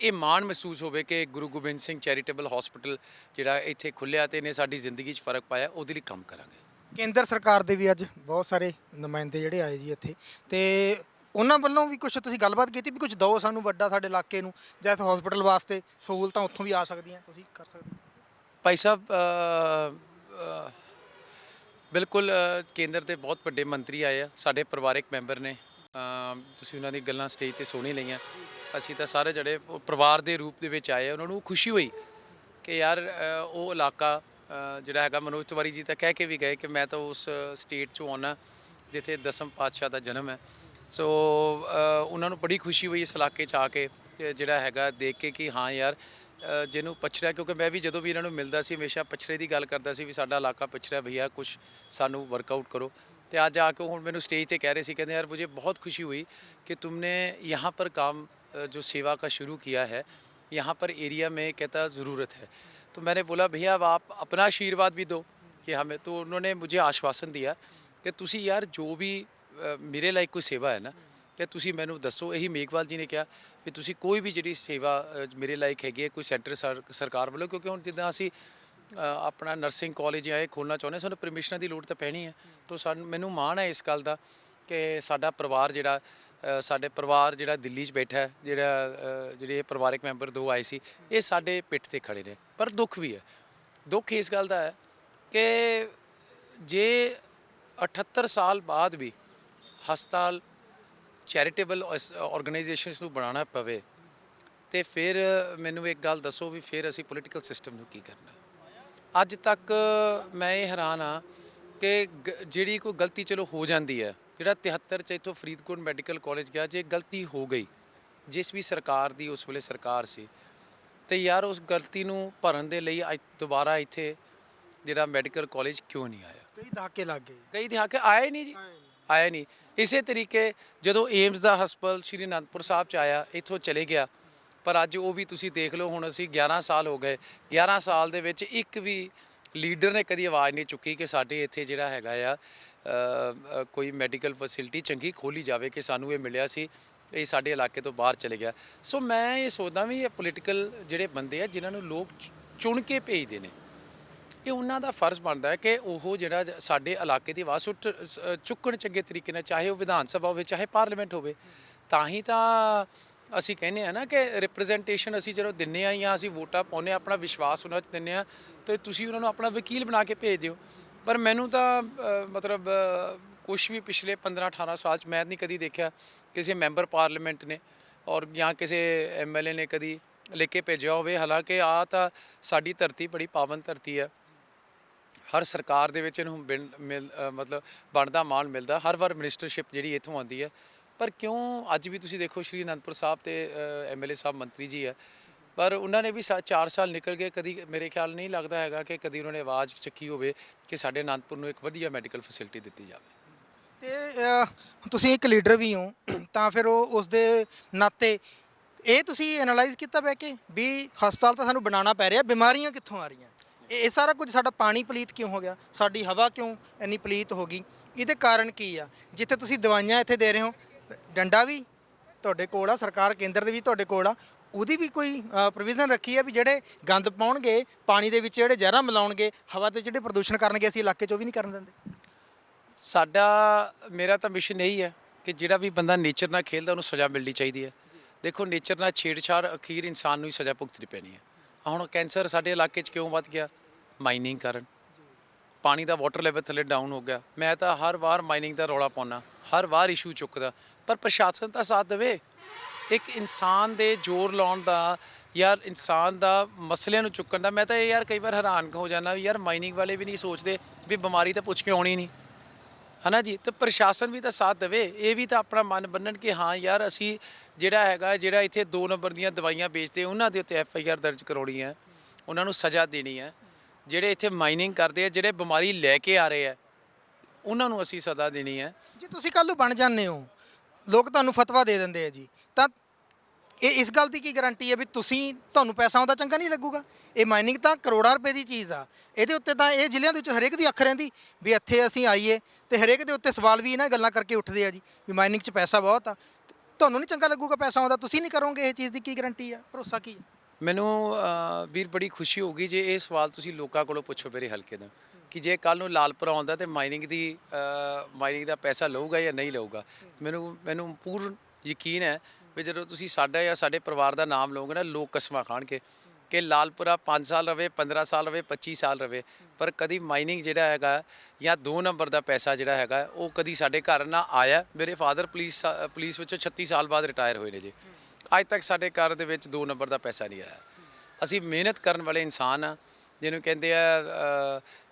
S1: ਇਹ ਮਾਣ ਮਹਿਸੂਸ ਹੋਵੇ ਕਿ ਗੁਰੂ ਗੋਬਿੰਦ ਸਿੰਘ ਚੈਰੀਟੇਬਲ ਹਸਪੀਟਲ ਜਿਹੜਾ ਇੱਥੇ ਖੁੱਲਿਆ ਤੇ ਇਹਨੇ ਸਾਡੀ ਜ਼ਿੰਦਗੀ 'ਚ ਫ਼ਰਕ ਪਾਇਆ, ਉਹਦੇ ਲਈ ਕੰਮ ਕਰਾਂਗੇ
S2: ਕੇਂਦਰ ਸਰਕਾਰ ਦੇ ਵੀ ਅੱਜ ਬਹੁਤ ਸਾਰੇ ਨੁਮਾਇੰਦੇ ਜਿਹੜੇ ਆਏ ਜੀ ਇੱਥੇ ਤੇ ਉਹਨਾਂ ਵੱਲੋਂ ਵੀ ਕੁਝ ਤੁਸੀਂ ਗੱਲਬਾਤ ਕੀਤੀ ਵੀ ਕੁਝ ਦਿਓ ਸਾਨੂੰ ਵੱਡਾ ਸਾਡੇ ਇਲਾਕੇ ਨੂੰ ਜਾਂ ਇੱਥੇ ਹਸਪੀਟਲ ਵਾਸਤੇ ਸਹੂਲਤਾਂ ਉੱਥੋਂ ਵੀ ਆ ਸਕਦੀਆਂ, ਤੁਸੀਂ ਕਰ ਸਕਦੇ ਹੋ।
S1: ਭਾਈ ਸਾਹਿਬ ਬਿਲਕੁਲ ਕੇਂਦਰ ਦੇ ਬਹੁਤ ਵੱਡੇ ਮੰਤਰੀ ਆਏ ਆ, ਸਾਡੇ ਪਰਿਵਾਰਕ ਮੈਂਬਰ ਨੇ। ਤੁਸੀਂ ਉਹਨਾਂ ਦੀ ਗੱਲਾਂ ਸਟੇਜ ਤੇ ਸੁਣੀ ਲਈਆਂ। ਅਸੀਂ ਤਾਂ ਸਾਰੇ ਜਿਹੜੇ ਪਰਿਵਾਰ ਦੇ ਰੂਪ ਦੇ ਵਿੱਚ ਆਏ ਉਹਨਾਂ ਨੂੰ ਖੁਸ਼ੀ ਹੋਈ ਕਿ ਯਾਰ ਉਹ ਇਲਾਕਾ ਜਿਹੜਾ ਹੈਗਾ ਮਨੋਜ ਤਿਵਾਰੀ ਜੀ ਤਾਂ ਕਹਿ ਕੇ ਵੀ ਗਏ ਕਿ ਮੈਂ ਤਾਂ ਉਸ ਸਟੇਟ ਚੋਂ ਆਉਣਾ, ਜਿੱਥੇ ਦਸਮ ਪਾਤਸ਼ਾਹ ਦਾ ਜਨਮ ਹੈ। ਸੋ ਉਹਨਾਂ ਨੂੰ ਬੜੀ ਖੁਸ਼ੀ ਹੋਈ ਇਸ ਇਲਾਕੇ 'ਚ ਆ ਕੇ ਜਿਹੜਾ ਹੈਗਾ ਦੇਖ ਕੇ ਕਿ ਹਾਂ ਯਾਰ ਜਿਹਨੂੰ ਪਛੜਿਆ ਕਿਉਂਕਿ ਮੈਂ ਵੀ ਜਦੋਂ ਵੀ ਇਹਨਾਂ ਨੂੰ ਮਿਲਦਾ ਸੀ ਹਮੇਸ਼ਾ ਪਛੜੇ ਦੀ ਗੱਲ ਕਰਦਾ ਸੀ ਵੀ ਸਾਡਾ ਇਲਾਕਾ ਪਛੜਿਆ ਭਈਆ ਕੁਝ ਸਾਨੂੰ ਵਰਕਆਊਟ ਕਰੋ ਤੇ ਅੱਜ ਆ ਕੇ ਹੁਣ ਮੈਨੂੰ ਸਟੇਜ ਤੇ ਕਹਿ ਰਹੇ ਸੀ ਕਹਿੰਦੇ यार मुझे बहुत खुशी हुई कि तुमने यहाँ पर काम अ, जो सेवा का शुरू किया है यहाँ पर एरिया में कहता ज़रूरत है तो मैंने बोला भैया अब आप अपना आशीर्वाद भी दो कि हमें तो उन्होंने मुझे आश्वासन दिया कि ਤੁਸੀਂ ਯਾਰ ਜੋ ਵੀ ਅ, ਮੇਰੇ ਲਈ ਕੋਈ ਸੇਵਾ ਹੈ ਨਾ ਤੇ ਤੁਸੀਂ ਮੈਨੂੰ ਦੱਸੋ ਇਹੀ ਮੇਘਵਾਲ ਜੀ ਨੇ ਕਿਹਾ ਵੀ ਤੁਸੀਂ ਕੋਈ ਵੀ ਜਿਹੜੀ ਸੇਵਾ ਅ, ਮੇਰੇ ਲਾਇਕ ਹੈਗੀ ਹੈ ਕੋਈ ਸੈਂਟਰ ਸਰ- ਸਰਕਾਰ ਵੱਲੋਂ ਕਿਉਂਕਿ ਹੁਣ ਜਿੱਦਾਂ ਅਸੀਂ ਅ, ਆਪਣਾ ਨਰਸਿੰਗ ਕਾਲਜ ਜਾਂ ਇਹ ਖੋਲਣਾ ਚਾਹੁੰਦੇ ਹਾਂ ਸਾਨੂੰ ਪਰਮਿਸ਼ਨਾਂ ਦੀ ਲੋੜ ਤਾਂ ਪੈਣੀ ਹੈ। ਤੋਂ ਸਾਨੂੰ ਮੈਨੂੰ ਮਾਣ ਹੈ ਇਸ ਗੱਲ ਦਾ ਕਿ ਸਾਡਾ ਪਰਿਵਾਰ ਜਿਹੜਾ ਅ, ਸਾਡੇ ਪਰਿਵਾਰ ਜਿਹੜਾ ਦਿੱਲੀ 'ਚ ਬੈਠਾ ਹੈ ਜਿਹੜਾ ਅ, ਜਿਹੜੇ ਇਹ ਪਰਿਵਾਰਕ ਮੈਂਬਰ ਦੋ ਆਏ ਸੀ ਇਹ ਸਾਡੇ ਪਿੱਠ ਤੇ ਖੜੇ ਨੇ। ਪਰ ਦੁੱਖ ਵੀ ਹੈ। ਦੁੱਖ ਇਸ ਗੱਲ ਦਾ ਹੈ ਕਿ ਜੇ 78 ਸਾਲ ਬਾਅਦ ਵੀ ਹਸਪਤਾਲ ਚੈਰੀਟੇਬਲ ਆਰਗੇਨਾਈਜੇਸ਼ਨਸ ਨੂੰ ਬਣਾਉਣਾ ਪਵੇ ਤੇ ਫਿਰ ਮੈਨੂੰ ਇੱਕ ਗੱਲ ਦੱਸੋ ਵੀ ਫਿਰ ਅਸੀਂ ਪੋਲੀਟੀਕਲ ਸਿਸਟਮ ਨੂੰ ਕੀ ਕਰਨਾ। ਅੱਜ ਤੱਕ ਮੈਂ ਇਹ ਹੈਰਾਨ ਆ ਕਿ ਜਿਹੜੀ ਕੋਈ ਗਲਤੀ ਚਲੋ ਹੋ ਜਾਂਦੀ ਹੈ ਜਿਹੜਾ 73 ਚ ਇੱਥੋਂ ਫਰੀਦਕੋਟ ਮੈਡੀਕਲ ਕਾਲਜ ਗਿਆ ਜੇ ਗਲਤੀ ਹੋ ਗਈ ਜਿਸ ਵੀ ਸਰਕਾਰ ਦੀ ਉਸ ਵੇਲੇ ਸਰਕਾਰ ਸੀ ਤੇ ਯਾਰ ਉਸ ਗਲਤੀ ਨੂੰ ਭਰਨ ਦੇ ਲਈ ਅੱਜ ਦੁਬਾਰਾ ਇੱਥੇ ਜਿਹੜਾ ਮੈਡੀਕਲ ਕਾਲਜ ਕਿਉਂ ਨਹੀਂ ਆਇਆ?
S2: ਕਈ ਦਹਾਕੇ ਲੱਗ ਗਏ।
S1: ਕਈ ਦਹਾਕੇ ਆਏ ਨਹੀਂ ਜੀ। ਆਇਆ ਨਹੀਂ। ਇਸੇ ਤਰੀਕੇ ਜਦੋਂ ਏਮਸ ਦਾ ਹਸਪਤਾਲ ਸ਼੍ਰੀ ਅਨੰਦਪੁਰ ਸਾਹਿਬ ਚ ਆਇਆ, ਇੱਥੋਂ ਚਲੇ ਗਿਆ। ਪਰ ਅੱਜ ਉਹ ਵੀ ਤੁਸੀਂ ਦੇਖ ਲਓ, ਹੁਣ ਅਸੀਂ 11 ਸਾਲ ਹੋ ਗਏ। 11 ਸਾਲ ਦੇ ਵਿੱਚ ਇੱਕ ਵੀ ਲੀਡਰ ਨੇ ਕਦੀ ਆਵਾਜ਼ ਨਹੀਂ ਚੁੱਕੀ ਕਿ ਸਾਡੇ ਇੱਥੇ ਜਿਹੜਾ ਹੈਗਾ ਆ ਕੋਈ ਮੈਡੀਕਲ ਫੈਸਿਲਿਟੀ ਚੰਗੀ ਖੋਲੀ ਜਾਵੇ ਕਿ ਸਾਨੂੰ ਇਹ ਮਿਲਿਆ ਸੀ, ਇਹ ਸਾਡੇ ਇਲਾਕੇ ਤੋਂ ਬਾਹਰ ਚਲੇ ਗਿਆ। ਸੋ ਮੈਂ ਇਹ ਸੋਚਦਾ ਵੀ ਇਹ ਪੋਲੀਟੀਕਲ ਜਿਹੜੇ ਬੰਦੇ ਆ, ਜਿਨ੍ਹਾਂ ਨੂੰ ਲੋਕ ਚੁਣ ਕੇ ਭੇਜਦੇ ਨੇ ਇਹ ਉਹਨਾਂ ਦਾ ਫਰਜ਼ ਬਣਦਾ ਹੈ ਕਿ ਉਹ ਜਿਹੜਾ ਸਾਡੇ ਇਲਾਕੇ ਦੀ ਆਵਾਜ਼ ਉੱਠ ਚੁੱਕਣ ਚੰਗੇ ਤਰੀਕੇ ਨਾਲ, ਚਾਹੇ ਉਹ ਵਿਧਾਨ ਸਭਾ ਹੋਵੇ, ਚਾਹੇ ਪਾਰਲੀਮੈਂਟ ਹੋਵੇ, ਤਾਂ ਹੀ ਤਾਂ ਅਸੀਂ ਕਹਿੰਦੇ ਆ ਨਾ ਕਿ ਰਿਪਰੈਜ਼ੈਂਟੇਸ਼ਨ ਅਸੀਂ ਜਦੋਂ ਦਿੰਨੇ ਆ ਜਾਂ ਅਸੀਂ ਵੋਟਾਂ ਪਾਉਂਦੇ ਹਾਂ, ਆਪਣਾ ਵਿਸ਼ਵਾਸ ਉਹਨਾਂ 'ਚ ਦਿੰਨੇ ਆ ਤੇ ਤੁਸੀਂ ਉਹਨਾਂ ਨੂੰ ਆਪਣਾ ਵਕੀਲ ਬਣਾ ਕੇ ਭੇਜ ਦਿਓ। ਪਰ ਮੈਨੂੰ ਤਾਂ ਮਤਲਬ ਕੁਝ ਵੀ ਪਿਛਲੇ 15 18 ਸਾਲ ਚ ਮੈਂ ਨਹੀਂ ਕਦੀ ਦੇਖਿਆ ਕਿਸੇ ਮੈਂਬਰ ਪਾਰਲੀਮੈਂਟ ਨੇ ਔਰ ਜਾਂ ਕਿਸੇ ਐਮਐਲਏ ਨੇ ਕਦੀ ਲਿਖ ਕੇ ਭੇਜਿਆ ਹੋਵੇ। ਹਾਲਾਂਕਿ ਆ ਤਾਂ ਸਾਡੀ ਧਰਤੀ ਬੜੀ ਪਾਵਨ ਧਰਤੀ ਹੈ। ਹਰ ਸਰਕਾਰ ਦੇ ਵਿੱਚ ਇਹਨੂੰ ਬਿਨ- ਮਿਲ ਅ, ਮਤਲਬ ਬਣਦਾ ਮਾਣ ਮਿਲਦਾ ਹਰ ਵਾਰ ਮਿਨਿਸਟਰਸ਼ਿਪ ਜਿਹੜੀ ਇੱਥੋਂ ਆਉਂਦੀ ਹੈ। ਪਰ ਕਿਉਂ ਅੱਜ ਵੀ ਤੁਸੀਂ ਦੇਖੋ ਸ਼੍ਰੀ ਅਨੰਦਪੁਰ ਸਾਹਿਬ ਤੇ ਐਮਐਲਏ ਸਾਹਿਬ ਮੰਤਰੀ ਜੀ ਹੈ। ਪਰ ਉਹਨਾਂ ਨੇ ਵੀ 4 ਸਾਲ ਨਿਕਲ ਗਏ ਕਦੀ ਮੇਰੇ ਖਿਆਲ ਨਹੀਂ ਲੱਗਦਾ ਹੈਗਾ ਕਿ ਕਦੀ ਉਹਨਾਂ ਨੇ ਆਵਾਜ਼ ਚੱਕੀ ਹੋਵੇ ਕਿ ਸਾਡੇ ਅਨੰਦਪੁਰ ਨੂੰ ਇੱਕ ਵਧੀਆ ਮੈਡੀਕਲ ਫੈਸਿਲਿਟੀ ਦਿੱਤੀ ਜਾਵੇ।
S2: ਤੇ ਅਹ, ਤੁਸੀਂ ਇੱਕ ਲੀਡਰ ਵੀ ਹੋ ਤਾਂ ਫਿਰ ਉਹ ਉਸ ਦੇ ਨਾਤੇ ਇਹ ਤੁਸੀਂ ਐਨਾਲਾਈਜ਼ ਕੀਤਾ ਬਹਿ ਕੇ ਵੀ ਹਸਪਤਾਲ ਤਾਂ ਸਾਨੂੰ ਬਣਾਉਣਾ ਪੈ ਰਿਹਾ ਬਿਮਾਰੀਆਂ ਕਿੱਥੋਂ ਆ ਰਹੀਆਂ? ਇਹ ਸਾਰਾ ਕੁਝ ਸਾਡਾ ਪਾਣੀ ਪਲੀਤ ਕਿਉਂ ਹੋ ਗਿਆ? ਸਾਡੀ ਹਵਾ ਕਿਉਂ ਇੰਨੀ ਪਲੀਤ ਹੋ ਗਈ? ਇਹਦੇ ਕਾਰਨ ਕੀ ਆ? ਜਿੱਥੇ ਤੁਸੀਂ ਦਵਾਈਆਂ ਇੱਥੇ ਦੇ ਰਹੇ ਹੋ, ਡੰਡਾ ਵੀ ਤੁਹਾਡੇ ਕੋਲ ਆ, ਸਰਕਾਰ ਕੇਂਦਰ ਦੇ ਵੀ ਤੁਹਾਡੇ ਕੋਲ ਆ। ਉਹਦੀ ਵੀ ਕੋਈ ਪ੍ਰੋਵੀਜ਼ਨ ਰੱਖੀ ਹੈ ਵੀ ਜਿਹੜੇ ਗੰਦ ਪਾਉਣਗੇ, ਪਾਣੀ ਦੇ ਵਿੱਚ ਜਿਹੜੇ ਜ਼ਹਿਰਾਂ ਮਿਲਾਉਣਗੇ, ਹਵਾ ਤੇ ਜਿਹੜੇ ਪ੍ਰਦੂਸ਼ਣ ਕਰਨਗੇ, ਅਸੀਂ ਇਲਾਕੇ 'ਚ ਉਹ ਵੀ ਨਹੀਂ ਕਰਨ ਦਿੰਦੇ।
S1: ਸਾਡਾ, ਮੇਰਾ ਤਾਂ ਮਿਸ਼ਨ ਇਹੀ ਹੈ ਕਿ ਜਿਹੜਾ ਵੀ ਬੰਦਾ ਨੇਚਰ ਨਾਲ ਖੇਲਦਾ, ਉਹਨੂੰ ਸਜ਼ਾ ਮਿਲਣੀ ਚਾਹੀਦੀ ਹੈ। ਦੇਖੋ ਨੇਚਰ ਨਾਲ ਛੇੜਛਾੜ ਅਖੀਰ ਇਨਸਾਨ ਨੂੰ ਹੀ ਸਜ਼ਾ ਭੁਗਤਣੀ ਪੈਣੀ ਹੈ। ਹੁਣ ਕੈਂਸਰ ਸਾਡੇ ਇਲਾਕੇ 'ਚ ਕਿਉਂ ਵੱਧ ਗਿਆ? ਮਾਈਨਿੰਗ ਕਰਨ। ਪਾਣੀ ਦਾ ਵਾਟਰ ਲੈਵਲ ਥੱਲੇ ਡਾਊਨ ਹੋ ਗਿਆ। ਮੈਂ ਤਾਂ ਹਰ ਵਾਰ ਮਾਈਨਿੰਗ ਦਾ ਰੌਲਾ ਪਾਉਣਾ ਹਰ ਵਾਰ ਇਸ਼ੂ ਚੁੱਕਦਾ। ਪਰ ਪ੍ਰਸ਼ਾਸਨ ਤਾਂ ਸਾਥ ਦੇਵੇ। ਇੱਕ ਇਨਸਾਨ ਦੇ ਜ਼ੋਰ ਲਾਉਣ ਦਾ ਯਾਰ ਇਨਸਾਨ ਦਾ ਮਸਲਿਆਂ ਨੂੰ ਚੁੱਕਣ ਦਾ, ਮੈਂ ਤਾਂ ਇਹ ਯਾਰ ਕਈ ਵਾਰ ਹੈਰਾਨ ਹੋ ਜਾਂਦਾ ਵੀ ਯਾਰ ਮਾਈਨਿੰਗ ਵਾਲੇ ਵੀ ਨਹੀਂ ਸੋਚਦੇ ਵੀ ਬਿਮਾਰੀ ਤਾਂ ਪੁੱਛ ਕੇ ਆਉਣੀ ਨਹੀਂ। ਹਨਾ ਜੀ? ਤੇ ਪ੍ਰਸ਼ਾਸਨ ਵੀ ਤਾਂ ਸਾਥ ਦੇਵੇ। ਇਹ ਵੀ ਤਾਂ ਆਪਣਾ ਮਨ ਬੰਨਣ ਕਿ ਹਾਂ ਯਾਰ ਅਸੀਂ ਜਿਹੜਾ ਹੈਗਾ, ਜਿਹੜਾ ਇੱਥੇ 2 ਨੰਬਰ ਦੀਆਂ ਦਵਾਈਆਂ ਵੇਚਦੇ, ਉਹਨਾਂ ਦੇ ਉੱਤੇ ਐਫ ਆਈ ਆਰ ਦਰਜ ਕਰਾਉਣੀ ਹੈ। ਉਹਨਾਂ ਨੂੰ ਸਜ਼ਾ ਦੇਣੀ ਹੈ। ਜਿਹੜੇ ਇੱਥੇ ਮਾਈਨਿੰਗ ਕਰਦੇ ਆ, ਜਿਹੜੇ ਬਿਮਾਰੀ ਲੈ ਕੇ ਆ ਰਹੇ ਆ, ਉਹਨਾਂ ਨੂੰ ਅਸੀਂ ਸਦਾ ਦੇਣੀ ਹੈ।
S2: ਜੇ ਤੁਸੀਂ ਕੱਲ ਨੂੰ ਬਣ ਜਾਂਦੇ ਹੋ, ਲੋਕ ਤੁਹਾਨੂੰ ਫਤਵਾ ਦੇ ਦਿੰਦੇ ਆ ਜੀ। ਤਾਂ ਇਹ ਇਸ ਗੱਲ ਦੀ ਕੀ ਗਾਰੰਟੀ ਹੈ ਵੀ ਤੁਸੀਂ, ਤੁਹਾਨੂੰ ਪੈਸਾ ਆਉਂਦਾ ਚੰਗਾ ਨਹੀਂ ਲੱਗੂਗਾ? ਇਹ ਮਾਈਨਿੰਗ ਤਾਂ ਕਰੋੜਾਂ ਰੁਪਏ ਦੀ ਚੀਜ਼ ਆ। ਇਹਦੇ ਉੱਤੇ ਤਾਂ ਇਹ ਜ਼ਿਲ੍ਹਿਆਂ ਦੇ ਵਿੱਚ ਹਰੇਕ ਦੀ ਅੱਖ ਰਹਿੰਦੀ ਵੀ ਇੱਥੇ ਅਸੀਂ ਆਈਏ ਤੇ ਹਰੇਕ ਦੇ ਉੱਤੇ ਸਵਾਲ ਵੀ ਇਹਨਾਂ ਗੱਲਾਂ ਕਰਕੇ ਉੱਠਦੇ ਆ ਜੀ ਵੀ ਮਾਈਨਿੰਗ 'ਚ ਪੈਸਾ ਬਹੁਤ ਆ। ਤੇ ਤੁਹਾਨੂੰ ਨਹੀਂ ਚੰਗਾ ਲੱਗੂਗਾ ਪੈਸਾ ਆਉਂਦਾ, ਤੁਸੀਂ ਨਹੀਂ ਕਰੋਗੇ ਇਹ ਚੀਜ਼ ਦੀ ਕੀ ਗਾਰੰਟੀ ਆ? ਭਰੋਸਾ ਕੀ ਹੈ
S1: ਮੈਨੂੰ ਵੀਰ ਬੜੀ ਖੁਸ਼ੀ ਹੋਊਗੀ ਜੇ ਇਹ ਸਵਾਲ ਤੁਸੀਂ ਲੋਕਾਂ ਕੋਲੋਂ ਪੁੱਛੋ ਮੇਰੇ ਹਲਕੇ ਦਾ ਕਿ ਜੇ ਕੱਲ ਨੂੰ ਲਾਲਪੁਰ ਆਉਂਦਾ ਤੇ ਮਾਈਨਿੰਗ ਦੀ ਮਾਈਨਿੰਗ ਦਾ ਪੈਸਾ ਲਊਗਾ ਜਾਂ ਨਹੀਂ ਲਊਗਾ। ਮੈਨੂੰ ਮੈਨੂੰ ਪੂਰਨ ਯਕੀਨ ਹੈ ਵੀ ਜਦੋਂ ਤੁਸੀਂ ਸਾਡਾ ਜਾਂ ਸਾਡੇ ਪਰਿਵਾਰ ਦਾ ਨਾਮ ਲਓਗੇ ਨਾ, ਲੋਕ ਕਸਮਾਂ ਖਾਣਗੇ ਕਿ ਲਾਲਪੁਰਾ 5 ਸਾਲ ਰਵੇ 15 ਸਾਲ ਰਵੇ 25 ਸਾਲ ਰਵੇ, ਪਰ ਕਦੀ ਮਾਈਨਿੰਗ ਜਿਹੜਾ ਹੈਗਾ ਜਾਂ 2 ਨੰਬਰ ਦਾ ਪੈਸਾ ਜਿਹੜਾ ਹੈਗਾ, ਉਹ ਕਦੀ ਸਾਡੇ ਘਰ ਨਾ ਆਇਆ। ਮੇਰੇ ਫਾਦਰ ਪੁਲਿਸ ਪੁਲਿਸ ਵਿੱਚੋਂ 36 ਸਾਲ ਬਾਅਦ ਰਿਟਾਇਰ ਹੋਏ ਨੇ ਜੀ। ਅੱਜ ਤੱਕ ਸਾਡੇ ਘਰ ਦੇ ਵਿੱਚ 2 ਨੰਬਰ ਦਾ ਪੈਸਾ ਨਹੀਂ ਆਇਆ। ਅਸੀਂ ਮਿਹਨਤ ਕਰਨ ਵਾਲੇ ਇਨਸਾਨ ਆ ਜਿਹਨੂੰ ਕਹਿੰਦੇ ਆ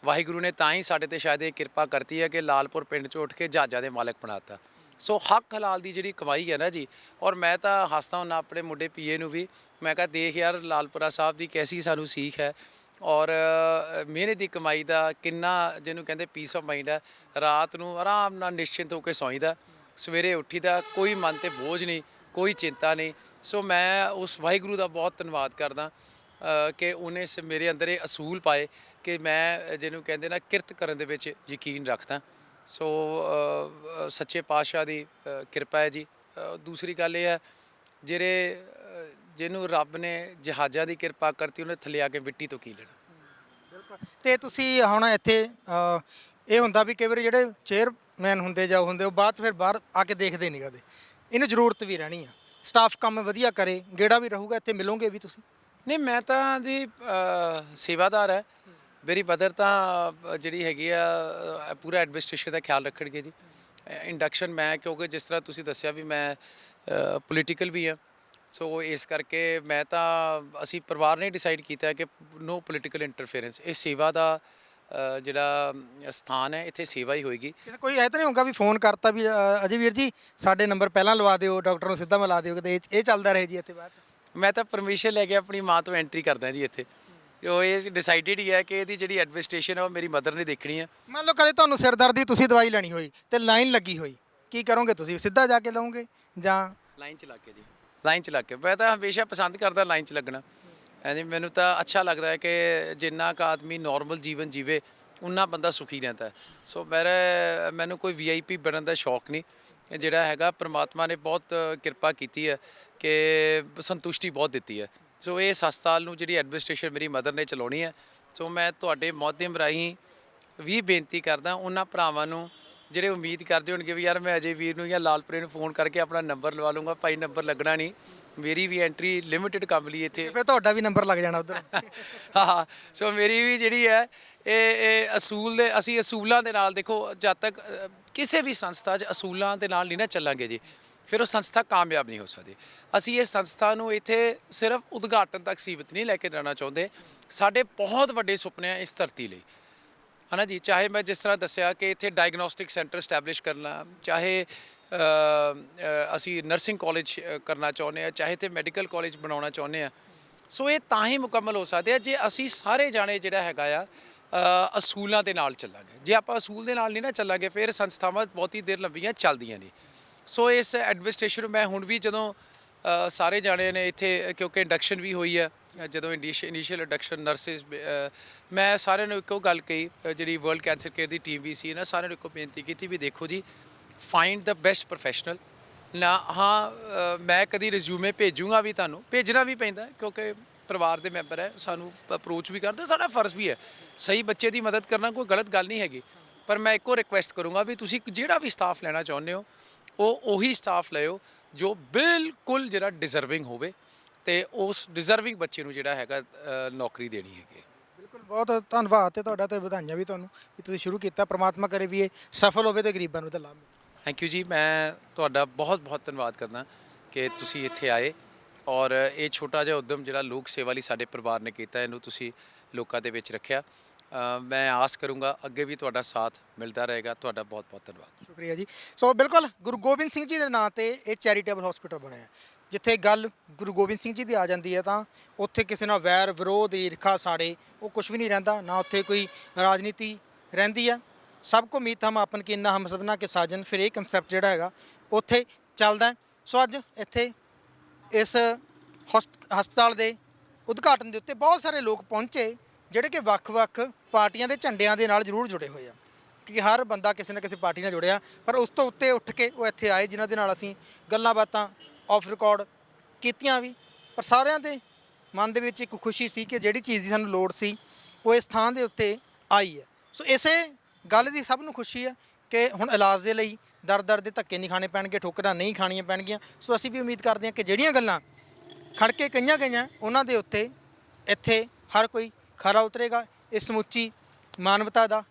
S1: ਵਾਹਿਗੁਰੂ ਨੇ ਤਾਂ ਹੀ ਸਾਡੇ ਤੇ ਸ਼ਾਇਦ ਇਹ ਕਿਰਪਾ ਕਰਤੀ ਹੈ ਕਿ ਲਾਲਪੁਰ ਪਿੰਡ ਚੋਂ ਉੱਠ ਕੇ ਜਹਾਜ਼ਾਂ ਦੇ ਮਾਲਕ ਬਣਾਤਾ ਸੋ ਹੱਕ ਹਲਾਲ ਦੀ ਜਿਹੜੀ ਕਮਾਈ ਹੈ ਨਾ ਜੀ ਔਰ ਮੈਂ ਤਾਂ ਹੱਸਦਾ ਹੁੰਦਾ ਆਪਣੇ ਮੁੰਡੇ ਪੀਏ ਨੂੰ ਵੀ ਮੈਂ ਕਹਾ ਦੇਖ ਯਾਰ ਲਾਲਪੁਰਾ ਸਾਹਿਬ ਦੀ ਕੈਸੀ ਸਾਨੂੰ ਸੀਖ ਹੈ ਔਰ ਅ, ਮਿਹਨਤ ਦੀ ਕਮਾਈ ਦਾ ਕਿੰਨਾ ਜਿਹਨੂੰ ਕਹਿੰਦੇ ਪੀਸ ਆਫ ਮਾਈਂਡ ਹੈ ਰਾਤ ਨੂੰ ਆਰਾਮ ਨਾਲ ਨਿਸ਼ਚਿੰਤ ਹੋ ਕੇ ਸੌਂਈਦਾ ਸਵੇਰੇ ਉੱਠੀਦਾ ਕੋਈ ਮਨ ਤੇ ਬੋਝ ਨਹੀਂ ਕੋਈ ਚਿੰਤਾ ਨਹੀਂ। ਸੋ ਮੈਂ ਉਸ ਵਾਹਿਗੁਰੂ ਦਾ ਬਹੁਤ ਧੰਨਵਾਦ ਕਰਦਾ ਕਿ ਉਹਨੇ ਸ- ਮੇਰੇ ਅੰਦਰ ਇਹ ਅਸੂਲ ਪਾਏ ਕਿ ਮੈਂ ਜਿਹਨੂੰ ਕਹਿੰਦੇ ਨਾ ਕਿਰਤ ਕਰਨ ਦੇ ਵਿੱਚ ਯਕੀਨ ਰੱਖਦਾ। ਸੋ ਸੱਚੇ ਪਾਤਸ਼ਾਹ ਦੀ ਕਿਰਪਾ ਹੈ ਜੀ। ਦੂਸਰੀ ਗੱਲ ਇਹ ਹੈ, ਜਿਹੜੇ ਜਿਹਨੂੰ ਰੱਬ ਨੇ ਜਹਾਜ਼ਾਂ ਦੀ ਕਿਰਪਾ ਕਰਤੀ, ਉਹਨੇ ਥੱਲੇ ਆ ਕੇ ਮਿੱਟੀ ਤੋਂ ਕੀ ਲੈਣਾ? ਬਿਲਕੁਲ।
S2: ਤੇ ਤੁਸੀਂ ਹੁਣ ਇੱਥੇ ਇਹ ਹੁੰਦਾ ਵੀ ਕਈ ਵਾਰੀ ਜਿਹੜੇ ਚੇਅਰਮੈਨ ਹੁੰਦੇ ਜਾਂ ਉਹ ਹੁੰਦੇ, ਉਹ ਬਾਅਦ 'ਚ ਫਿਰ ਬਾਹਰ ਆ ਕੇ ਦੇਖਦੇ ਨਹੀਂ ਕਦੇ ਇਹਨੂੰ ਜ਼ਰੂਰਤ ਵੀ ਰਹਿਣੀ ਆ। ਸਟਾਫ ਕੰਮ ਵਧੀਆ ਕਰੇ ਗੇੜਾ ਵੀ ਰਹੂਗਾ ਇੱਥੇ ਮਿਲੋਗੇ ਵੀ ਤੁਸੀਂ?
S1: ਨਹੀਂ ਮੈਂ ਤਾਂ ਜੀ ਅ, ਸੇਵਾਦਾਰ ਹੈ। ਮੇਰੀ ਬਦਰ ਤਾਂ ਅ, ਜਿਹੜੀ ਹੈਗੀ ਆ ਅ, ਪੂਰਾ ਐਡਮਿਨਿਸਟ੍ਰੇਸ਼ਨ ਦਾ ਖਿਆਲ ਰੱਖਣਗੇ ਜੀ। ਇੰਡਕਸ਼ਨ ਮੈਂ ਕਿਉਂਕਿ ਜਿਸ ਤਰ੍ਹਾਂ ਤੁਸੀਂ ਦੱਸਿਆ ਵੀ ਮੈਂ ਪੋਲੀਟੀਕਲ ਵੀ ਆ ਸੋ ਇਸ ਕਰਕੇ ਮੈਂ ਤਾਂ ਅਸੀਂ ਪਰਿਵਾਰ ਨੇ ਡਿਸਾਈਡ ਕੀਤਾ ਕਿ ਨੋ ਪੋਲੀਟੀਕਲ ਇੰਟਰਫੇਰੈਂਸ ਇਹ ਸੇਵਾ ਦਾ ਜਿਹੜਾ ਸਥਾਨ ਹੈ ਇੱਥੇ ਸੇਵਾ ਹੀ ਹੋਏਗੀ।
S2: ਕਿਤੇ ਕੋਈ ਐ ਤਾਂ ਨਹੀਂ ਹੋਊਗਾ ਵੀ ਫੋਨ ਕਰਤਾ ਵੀ ਅਜੇ ਵੀਰ ਜੀ ਸਾਡੇ ਨੰਬਰ ਪਹਿਲਾਂ ਲਵਾ ਦਿਓ ਡਾਕਟਰ ਨੂੰ ਸਿੱਧਾ ਮਿਲਾ ਦਿਓ ਕਿਤੇ ਇਹ ਇਹ ਚੱਲਦਾ ਰਹੇ ਜੀ ਇੱਥੇ ਬਾਅਦ 'ਚ।
S1: ਮੈਂ ਤਾਂ ਪਰਮਿਸ਼ਨ ਲੈ ਕੇ ਆਪਣੀ ਮਾਂ ਤੋਂ ਐਂਟਰੀ ਕਰਦਾ ਜੀ ਇੱਥੇ। ਜੋ ਇਹ ਡਿਸਾਈਡਡ ਹੀ ਹੈ ਕਿ ਇਹਦੀ ਜਿਹੜੀ ਐਡਮਿਨਿਸਟ੍ਰੇਸ਼ਨ ਹੈ ਉਹ ਮੇਰੀ ਮਦਰ ਨੇ ਦੇਖਣੀ ਹੈ।
S2: ਮੰਨ ਲਓ ਕਦੇ ਤੁਹਾਨੂੰ ਸਿਰਦਰਦੀ ਤੁਸੀਂ ਦਵਾਈ ਲੈਣੀ ਹੋਈ ਤੇ ਲਾਈਨ ਲੱਗੀ ਹੋਈ ਕੀ ਕਰੋਗੇ ਤੁਸੀਂ? ਸਿੱਧਾ ਜਾ ਕੇ ਲਓਗੇ ਜਾਂ
S1: ਲਾਈਨ ਚ ਲੱਗ ਕੇ ਜੀ। ਲਾਈਨ ਚ ਲੱਗ ਕੇ ਮੈਂ ਤਾਂ ਹਮੇਸ਼ਾ ਪਸੰਦ ਕਰਦਾ ਲਾਈਨ ਚ ਲੱਗਣਾ। ਹਾਂਜੀ ਮੈਨੂੰ ਤਾਂ ਅੱਛਾ ਲੱਗਦਾ ਹੈ ਕਿ ਜਿੰਨਾ ਕੁ ਆਦਮੀ ਨਾਰਮਲ ਜੀਵਨ ਜੀਵੇ, ਉਨਾ ਬੰਦਾ ਸੁਖੀ ਰਹਿੰਦਾ ਹੈ। ਸੋ ਮੇਰੇ, ਮੈਨੂੰ ਕੋਈ ਵੀਆਈਪੀ ਬਣਨ ਦਾ ਸ਼ੌਕ ਨਹੀਂ। ਜਿਹੜਾ ਹੈਗਾ, ਪ੍ਰਮਾਤਮਾ ਨੇ ਬਹੁਤ ਕਿਰਪਾ ਕੀਤੀ ਹੈ ਕਿ ਸੰਤੁਸ਼ਟੀ ਬਹੁਤ ਦਿੱਤੀ ਹੈ। ਸੋ ਇਸ ਹਸਪਤਾਲ ਨੂੰ ਜਿਹੜੀ ਐਡਮਿਨਿਸਟ੍ਰੇਸ਼ਨ ਮੇਰੀ ਮਦਰ ਨੇ ਚਲਾਉਣੀ ਹੈ। ਸੋ ਮੈਂ ਤੁਹਾਡੇ ਮਾਧਿਅਮ ਰਾਹੀਂ ਵੀ ਬੇਨਤੀ ਕਰਦਾ ਉਹਨਾਂ ਭਰਾਵਾਂ ਨੂੰ ਜਿਹੜੇ ਉਮੀਦ ਕਰਦੇ ਹੋਣਗੇ ਵੀ ਯਾਰ ਮੈਂ ਅਜੇ ਵੀਰ ਨੂੰ ਜਾਂ ਲਾਲਪੁਰੇ ਨੂੰ ਫੋਨ ਕਰਕੇ ਆਪਣਾ ਨੰਬਰ ਲਵਾ ਲੂੰਗਾ ਭਾਈ ਨੰਬਰ ਲੱਗਣਾ ਨਹੀਂ। ਮੇਰੀ ਵੀ ਐਂਟਰੀ ਲਿਮਿਟਿਡ ਕੰਮ ਲਈ ਇੱਥੇ।
S2: ਫਿਰ ਤੁਹਾਡਾ ਵੀ ਨੰਬਰ ਲੱਗ ਜਾਣਾ ਉਧਰ।
S1: ਹਾਂ ਸੋ ਮੇਰੀ ਵੀ ਜਿਹੜੀ ਹੈ ਇਹ ਇਹ ਅਸੂਲ ਦੇ ਅਸੀਂ ਅਸੂਲਾਂ ਦੇ ਨਾਲ ਦੇਖੋ ਜਦ ਤੱਕ ਅ, ਕਿਸੇ ਵੀ ਸੰਸਥਾ 'ਚ ਅਸੂਲਾਂ ਦੇ ਨਾਲ ਨਹੀਂ ਨਾ ਚੱਲਾਂਗੇ ਜੀ ਫਿਰ ਉਹ ਸੰਸਥਾ ਕਾਮਯਾਬ ਨਹੀਂ ਹੋ ਸਕਦੀ। ਅਸੀਂ ਇਸ ਸੰਸਥਾ ਨੂੰ ਇੱਥੇ ਸਿਰਫ ਉਦਘਾਟਨ ਤੱਕ ਸੀਮਿਤ ਨਹੀਂ ਲੈ ਕੇ ਜਾਣਾ ਚਾਹੁੰਦੇ। ਸਾਡੇ ਬਹੁਤ ਵੱਡੇ ਸੁਪਨੇ ਆ ਇਸ ਧਰਤੀ ਲਈ। ਹਨਾ ਜੀ? ਚਾਹੇ ਮੈਂ ਜਿਸ ਤਰ੍ਹਾਂ ਦੱਸਿਆ ਕਿ ਇੱਥੇ ਡਾਇਗਨੋਸਟਿਕ ਸੈਂਟਰ ਸਟੈਬਲਿਸ਼ ਕਰਨਾ ਚਾਹੇ ਅਸੀਂ ਨਰਸਿੰਗ ਕਾਲਜ ਕਰਨਾ ਚਾਹੁੰਦੇ ਆ ਚਾਹੇ ਤੇ ਮੈਡੀਕਲ ਕਾਲਜ ਬਣਾਉਣਾ ਚਾਹੁੰਦੇ ਆ ਸੋ ਇਹ ਤਾਂ ਹੀ ਮੁਕੰਮਲ ਹੋ ਸਕਦੇ ਆ ਜੇ ਅਸੀਂ ਸਾਰੇ ਜਾਣੇ ਜਿਹੜਾ ਹੈਗਾ ਆ ਅਸੂਲਾਂ ਦੇ ਨਾਲ ਚੱਲਾਂਗੇ। ਜੇ ਆਪਾਂ ਅਸੂਲ ਦੇ ਨਾਲ ਨਹੀਂ ਨਾ ਚੱਲਾਂਗੇ ਫਿਰ ਸੰਸਥਾਵਾਂ ਬਹੁਤੀ ਦੇਰ ਲੰਬੀਆਂ ਚੱਲਦੀਆਂ ਨਹੀਂ। ਸੋ ਇਸ ਐਡਮਿਨਿਸਟ੍ਰੇਸ਼ਨ ਨੂੰ ਮੈਂ ਹੁਣ ਵੀ ਜਦੋਂ ਸਾਰੇ ਜਾਣੇ ਨੇ ਇੱਥੇ ਕਿਉਂਕਿ ਇੰਡਕਸ਼ਨ ਵੀ ਹੋਈ ਹੈ ਅ, ਜਦੋਂ ਇਨੀਸ਼ੀਅਲ ਇੰਡਕਸ਼ਨ ਨਰਸਿਸ ਮੈਂ ਸਾਰਿਆਂ ਨੂੰ ਇੱਕੋ ਗੱਲ ਕਹੀ ਜਿਹੜੀ ਵਰਲਡ ਕੈਂਸਰ ਕੇਅਰ ਦੀ ਟੀਮ ਵੀ ਸੀ ਨਾ ਸਾਰਿਆਂ ਨੂੰ ਇੱਕੋ ਬੇਨਤੀ ਕੀਤੀ ਵੀ ਦੇਖੋ ਜੀ ਫਾਈਂਡ ਦਾ ਬੈਸਟ ਪ੍ਰੋਫੈਸ਼ਨਲ ਨਾ, ਹਾਂ ਮੈਂ ਕਦੀ ਰਿਜ਼ਿਊਮੇ ਭੇਜੂਗਾ ਵੀ ਤੁਹਾਨੂੰ, ਭੇਜਣਾ ਵੀ ਪੈਂਦਾ, ਕਿਉਂਕਿ ਪਰਿਵਾਰ ਦੇ ਮੈਂਬਰ ਹੈ, ਸਾਨੂੰ ਅਪਰੋਚ ਵੀ ਕਰਦੇ, ਸਾਡਾ ਫਰਜ਼ ਵੀ ਹੈ। ਸਹੀ ਬੱਚੇ ਦੀ ਮਦਦ ਕਰਨਾ ਕੋਈ ਗਲਤ ਗੱਲ ਨਹੀਂ ਹੈਗੀ। ਪਰ ਮੈਂ ਇੱਕੋ ਰਿਕੁਐਸਟ ਕਰੂੰਗਾ ਵੀ ਤੁਸੀਂ ਜਿਹੜਾ ਵੀ ਸਟਾਫ ਲੈਣਾ ਚਾਹੁੰਦੇ ਹੋ, ਉਹ ਉਹੀ ਸਟਾਫ ਲਿਓ, ਜੋ ਬਿਲਕੁਲ ਜਿਹੜਾ ਡਿਜ਼ਰਵਿੰਗ ਹੋਵੇ, ਤੇ ਉਸ ਡਿਜ਼ਰਵਿੰਗ ਬੱਚੇ ਨੂੰ ਜਿਹੜਾ ਹੈਗਾ ਨੌਕਰੀ ਦੇਣੀ ਹੈਗੀ ਹੈ।
S2: ਬਿਲਕੁਲ, ਬਹੁਤ ਧੰਨਵਾਦ, ਤੇ ਤੁਹਾਡਾ ਤੇ ਵਧਾਈਆਂ ਵੀ ਤੁਹਾਨੂੰ ਕਿ ਤੁਸੀਂ ਸ਼ੁਰੂ ਕੀਤਾ, ਪ੍ਰਮਾਤਮਾ ਕਰੇ ਵੀ ਇਹ ਸਫਲ ਹੋਵੇ ਤੇ ਗਰੀਬਾਂ ਨੂੰ ਤੇ ਲਾਭ ਮਿਲੇ।
S1: ਥੈਂਕ ਯੂ ਜੀ, ਮੈਂ ਤੁਹਾਡਾ ਬਹੁਤ ਬਹੁਤ ਧੰਨਵਾਦ ਕਰਦਾ ਕਿ ਤੁਸੀਂ ਇੱਥੇ ਆਏ ਔਰ ਇਹ ਛੋਟਾ ਜਿਹਾ ਉਦਮ ਜਿਹੜਾ ਲੋਕ ਸੇਵਾ ਲਈ ਸਾਡੇ ਪਰਿਵਾਰ ਨੇ ਕੀਤਾ, ਇਹਨੂੰ ਤੁਸੀਂ ਲੋਕਾਂ ਦੇ ਵਿੱਚ ਰੱਖਿਆ। ਮੈਂ ਆਸ ਕਰੂੰਗਾ ਅੱਗੇ ਵੀ ਤੁਹਾਡਾ ਸਾਥ ਮਿਲਦਾ ਰਹੇਗਾ। ਤੁਹਾਡਾ ਬਹੁਤ ਬਹੁਤ ਧੰਨਵਾਦ।
S2: ਸ਼ੁਕਰੀਆ ਜੀ। ਸੋ ਬਿਲਕੁਲ, ਗੁਰੂ ਗੋਬਿੰਦ ਸਿੰਘ ਜੀ ਦੇ ਨਾਂ ਤੇ ਇਹ ਚੈਰੀਟੇਬਲ ਹਸਪੀਟਲ ਬਣਿਆ। ਜਿੱਥੇ ਗੱਲ ਗੁਰੂ ਗੋਬਿੰਦ ਸਿੰਘ ਜੀ ਦੀ ਆ ਜਾਂਦੀ ਹੈ ਤਾਂ ਉੱਥੇ ਕਿਸੇ ਨਾਲ ਵੈਰ, ਵਿਰੋਧ, ਈਰਖਾ, ਸਾੜੇ ਉਹ ਕੁਝ ਵੀ ਨਹੀਂ ਰਹਿੰਦਾ, ਨਾ ਉੱਥੇ ਕੋਈ ਰਾਜਨੀਤੀ ਰਹਿੰਦੀ ਹੈ। ਸਭ ਕੋ ਮੀਤ ਹਮ ਆਪਨ ਕੀ ਨਾ ਹਮ ਸਭਨਾ ਕੇ ਸਾਜਨ। ਫਿਰ ਇਹ ਕਨਸੈਪਟ ਜਿਹੜਾ ਹੈਗਾ, ਉੱਥੇ ਚੱਲਦਾ ਸੋ ਅੱਜ ਇੱਥੇ ਇਸ ਹਸਪ- ਹਸਪਤਾਲ ਦੇ ਉਦਘਾਟਨ ਦੇ ਉੱਤੇ ਬਹੁਤ ਸਾਰੇ ਲੋਕ ਪਹੁੰਚੇ, ਜਿਹੜੇ ਕਿ ਵੱਖ-ਵੱਖ ਪਾਰਟੀਆਂ ਦੇ ਝੰਡਿਆਂ ਦੇ ਨਾਲ ਜ਼ਰੂਰ ਜੁੜੇ ਹੋਏ ਆ। ਕਿ ਹਰ ਬੰਦਾ ਕਿਸੇ ਨਾ ਕਿਸੇ ਪਾਰਟੀ ਨਾਲ ਜੁੜਿਆ। ਪਰ ਉਸ ਤੋਂ ਉੱਤੇ ਉੱਠ ਕੇ ਉਹ ਇੱਥੇ ਆਏ, ਜਿਨ੍ਹਾਂ ਦੇ ਨਾਲ ਅਸੀਂ ਗੱਲਾਂ ਬਾਤਾਂ ਆਫ ਰਿਕਾਰਡ ਕੀਤੀਆਂ ਵੀ। ਪਰ ਸਾਰਿਆਂ ਦੇ ਮਨ ਦੇ ਵਿੱਚ ਇੱਕ ਖੁਸ਼ੀ ਸੀ ਕਿ ਜਿਹੜੀ ਚੀਜ਼ ਦੀ ਸਾਨੂੰ ਲੋੜ ਸੀ, ਉਹ ਇਸ ਥਾਂ ਦੇ ਉੱਤੇ ਆਈ ਹੈ। ਸੋ ਇਸੇ ਗੱਲ ਦੀ ਸਭ ਨੂੰ ਖੁਸ਼ੀ ਹੈ ਕਿ ਹੁਣ ਇਲਾਜ ਦੇ ਲਈ ਦਰ ਦਰ ਦੇ ਧੱਕੇ ਨਹੀਂ ਖਾਣੇ ਪੈਣਗੇ, ਠੋਕਰਾਂ ਨਹੀਂ ਖਾਣੀਆਂ ਪੈਣਗੀਆਂ। ਸੋ ਅਸੀਂ ਵੀ ਉਮੀਦ ਕਰਦੇ ਹਾਂ ਕਿ ਜਿਹੜੀਆਂ ਗੱਲਾਂ ਖੜ ਕੇ ਕਈਆਂ ਗਈਆਂ, ਉਹਨਾਂ ਦੇ ਉੱਤੇ ਇੱਥੇ ਹਰ ਕੋਈ ਖਰਾ ਉਤਰੇਗਾ। ਇਹ ਸਮੁੱਚੀ ਮਾਨਵਤਾ ਦਾ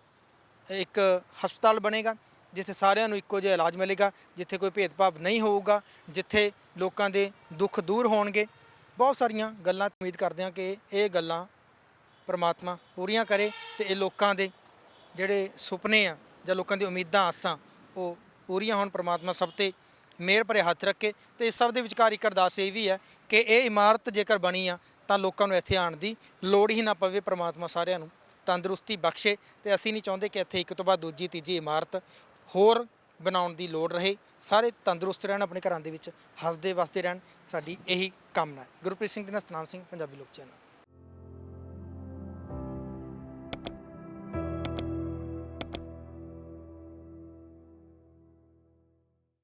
S2: ਇੱਕ ਹਸਪਤਾਲ ਬਣੇਗਾ, ਜਿੱਥੇ ਸਾਰਿਆਂ ਨੂੰ ਇੱਕੋ ਜਿਹਾ ਇਲਾਜ ਮਿਲੇਗਾ, ਜਿੱਥੇ ਕੋਈ ਭੇਦਭਾਵ ਨਹੀਂ ਹੋਊਗਾ, ਜਿੱਥੇ ਲੋਕਾਂ ਦੇ ਦੁੱਖ ਦੂਰ ਹੋਣਗੇ। ਬਹੁਤ ਸਾਰੀਆਂ ਗੱਲਾਂ ਉਮੀਦ ਕਰਦੇ ਹਾਂ ਕਿ ਇਹ ਗੱਲਾਂ ਪਰਮਾਤਮਾ ਪੂਰੀਆਂ ਕਰੇ ਤੇ ਇਹ ਲੋਕਾਂ ਦੇ ਜਿਹੜੇ ਸੁਪਨੇ ਆ ਜਾਂ ਲੋਕਾਂ ਦੀ ਉਮੀਦਾਂ, ਆਸਾਂ, ਉਹ ਪੂਰੀਆਂ ਹੋਣ, ਪਰਮਾਤਮਾ ਸਭ ਤੇ ਮਿਹਰ ਭਰੇ ਹੱਥ ਰੱਖੇ ਤੇ ਇਸ ਸਭ ਦੇ ਵਿਚਕਾਰ ਇੱਕ ਅਰਦਾਸ ਇਹ ਵੀ ਹੈ ਕਿ ਇਹ ਇਮਾਰਤ ਜੇਕਰ ਬਣੀ ਆ, ਤਾਂ ਲੋਕਾਂ ਨੂੰ ਇੱਥੇ ਆਉਣ ਦੀ ਲੋੜ ਹੀ ਨਾ ਪਵੇ, ਪ੍ਰਮਾਤਮਾ ਸਾਰਿਆਂ ਨੂੰ ਤੰਦਰੁਸਤੀ ਬਖਸ਼ੇ ਤੇ ਅਸੀਂ ਨਹੀਂ ਚਾਹੁੰਦੇ ਕਿ ਇੱਥੇ ਇੱਕ ਤੋਂ ਬਾਅਦ ਦੂਜੀ, ਤੀਜੀ ਇਮਾਰਤ ਹੋਰ ਬਣਾਉਣ ਦੀ ਲੋੜ ਰਹੇ। ਸਾਰੇ ਤੰਦਰੁਸਤ ਰਹਿਣ, ਆਪਣੇ ਘਰਾਂ ਦੇ ਵਿੱਚ ਹੱਸਦੇ ਵਸਦੇ ਰਹਿਣ। ਸਾਡੀ ਇਹੀ ਕਾਮਨਾ ਹੈ। ਗੁਰਪ੍ਰੀਤ ਸਿੰਘ ਦੇ ਨਾਲ ਸਤਨਾਮ ਸਿੰਘ, ਪੰਜਾਬੀ ਲੋਕ ਚੈਨਲ।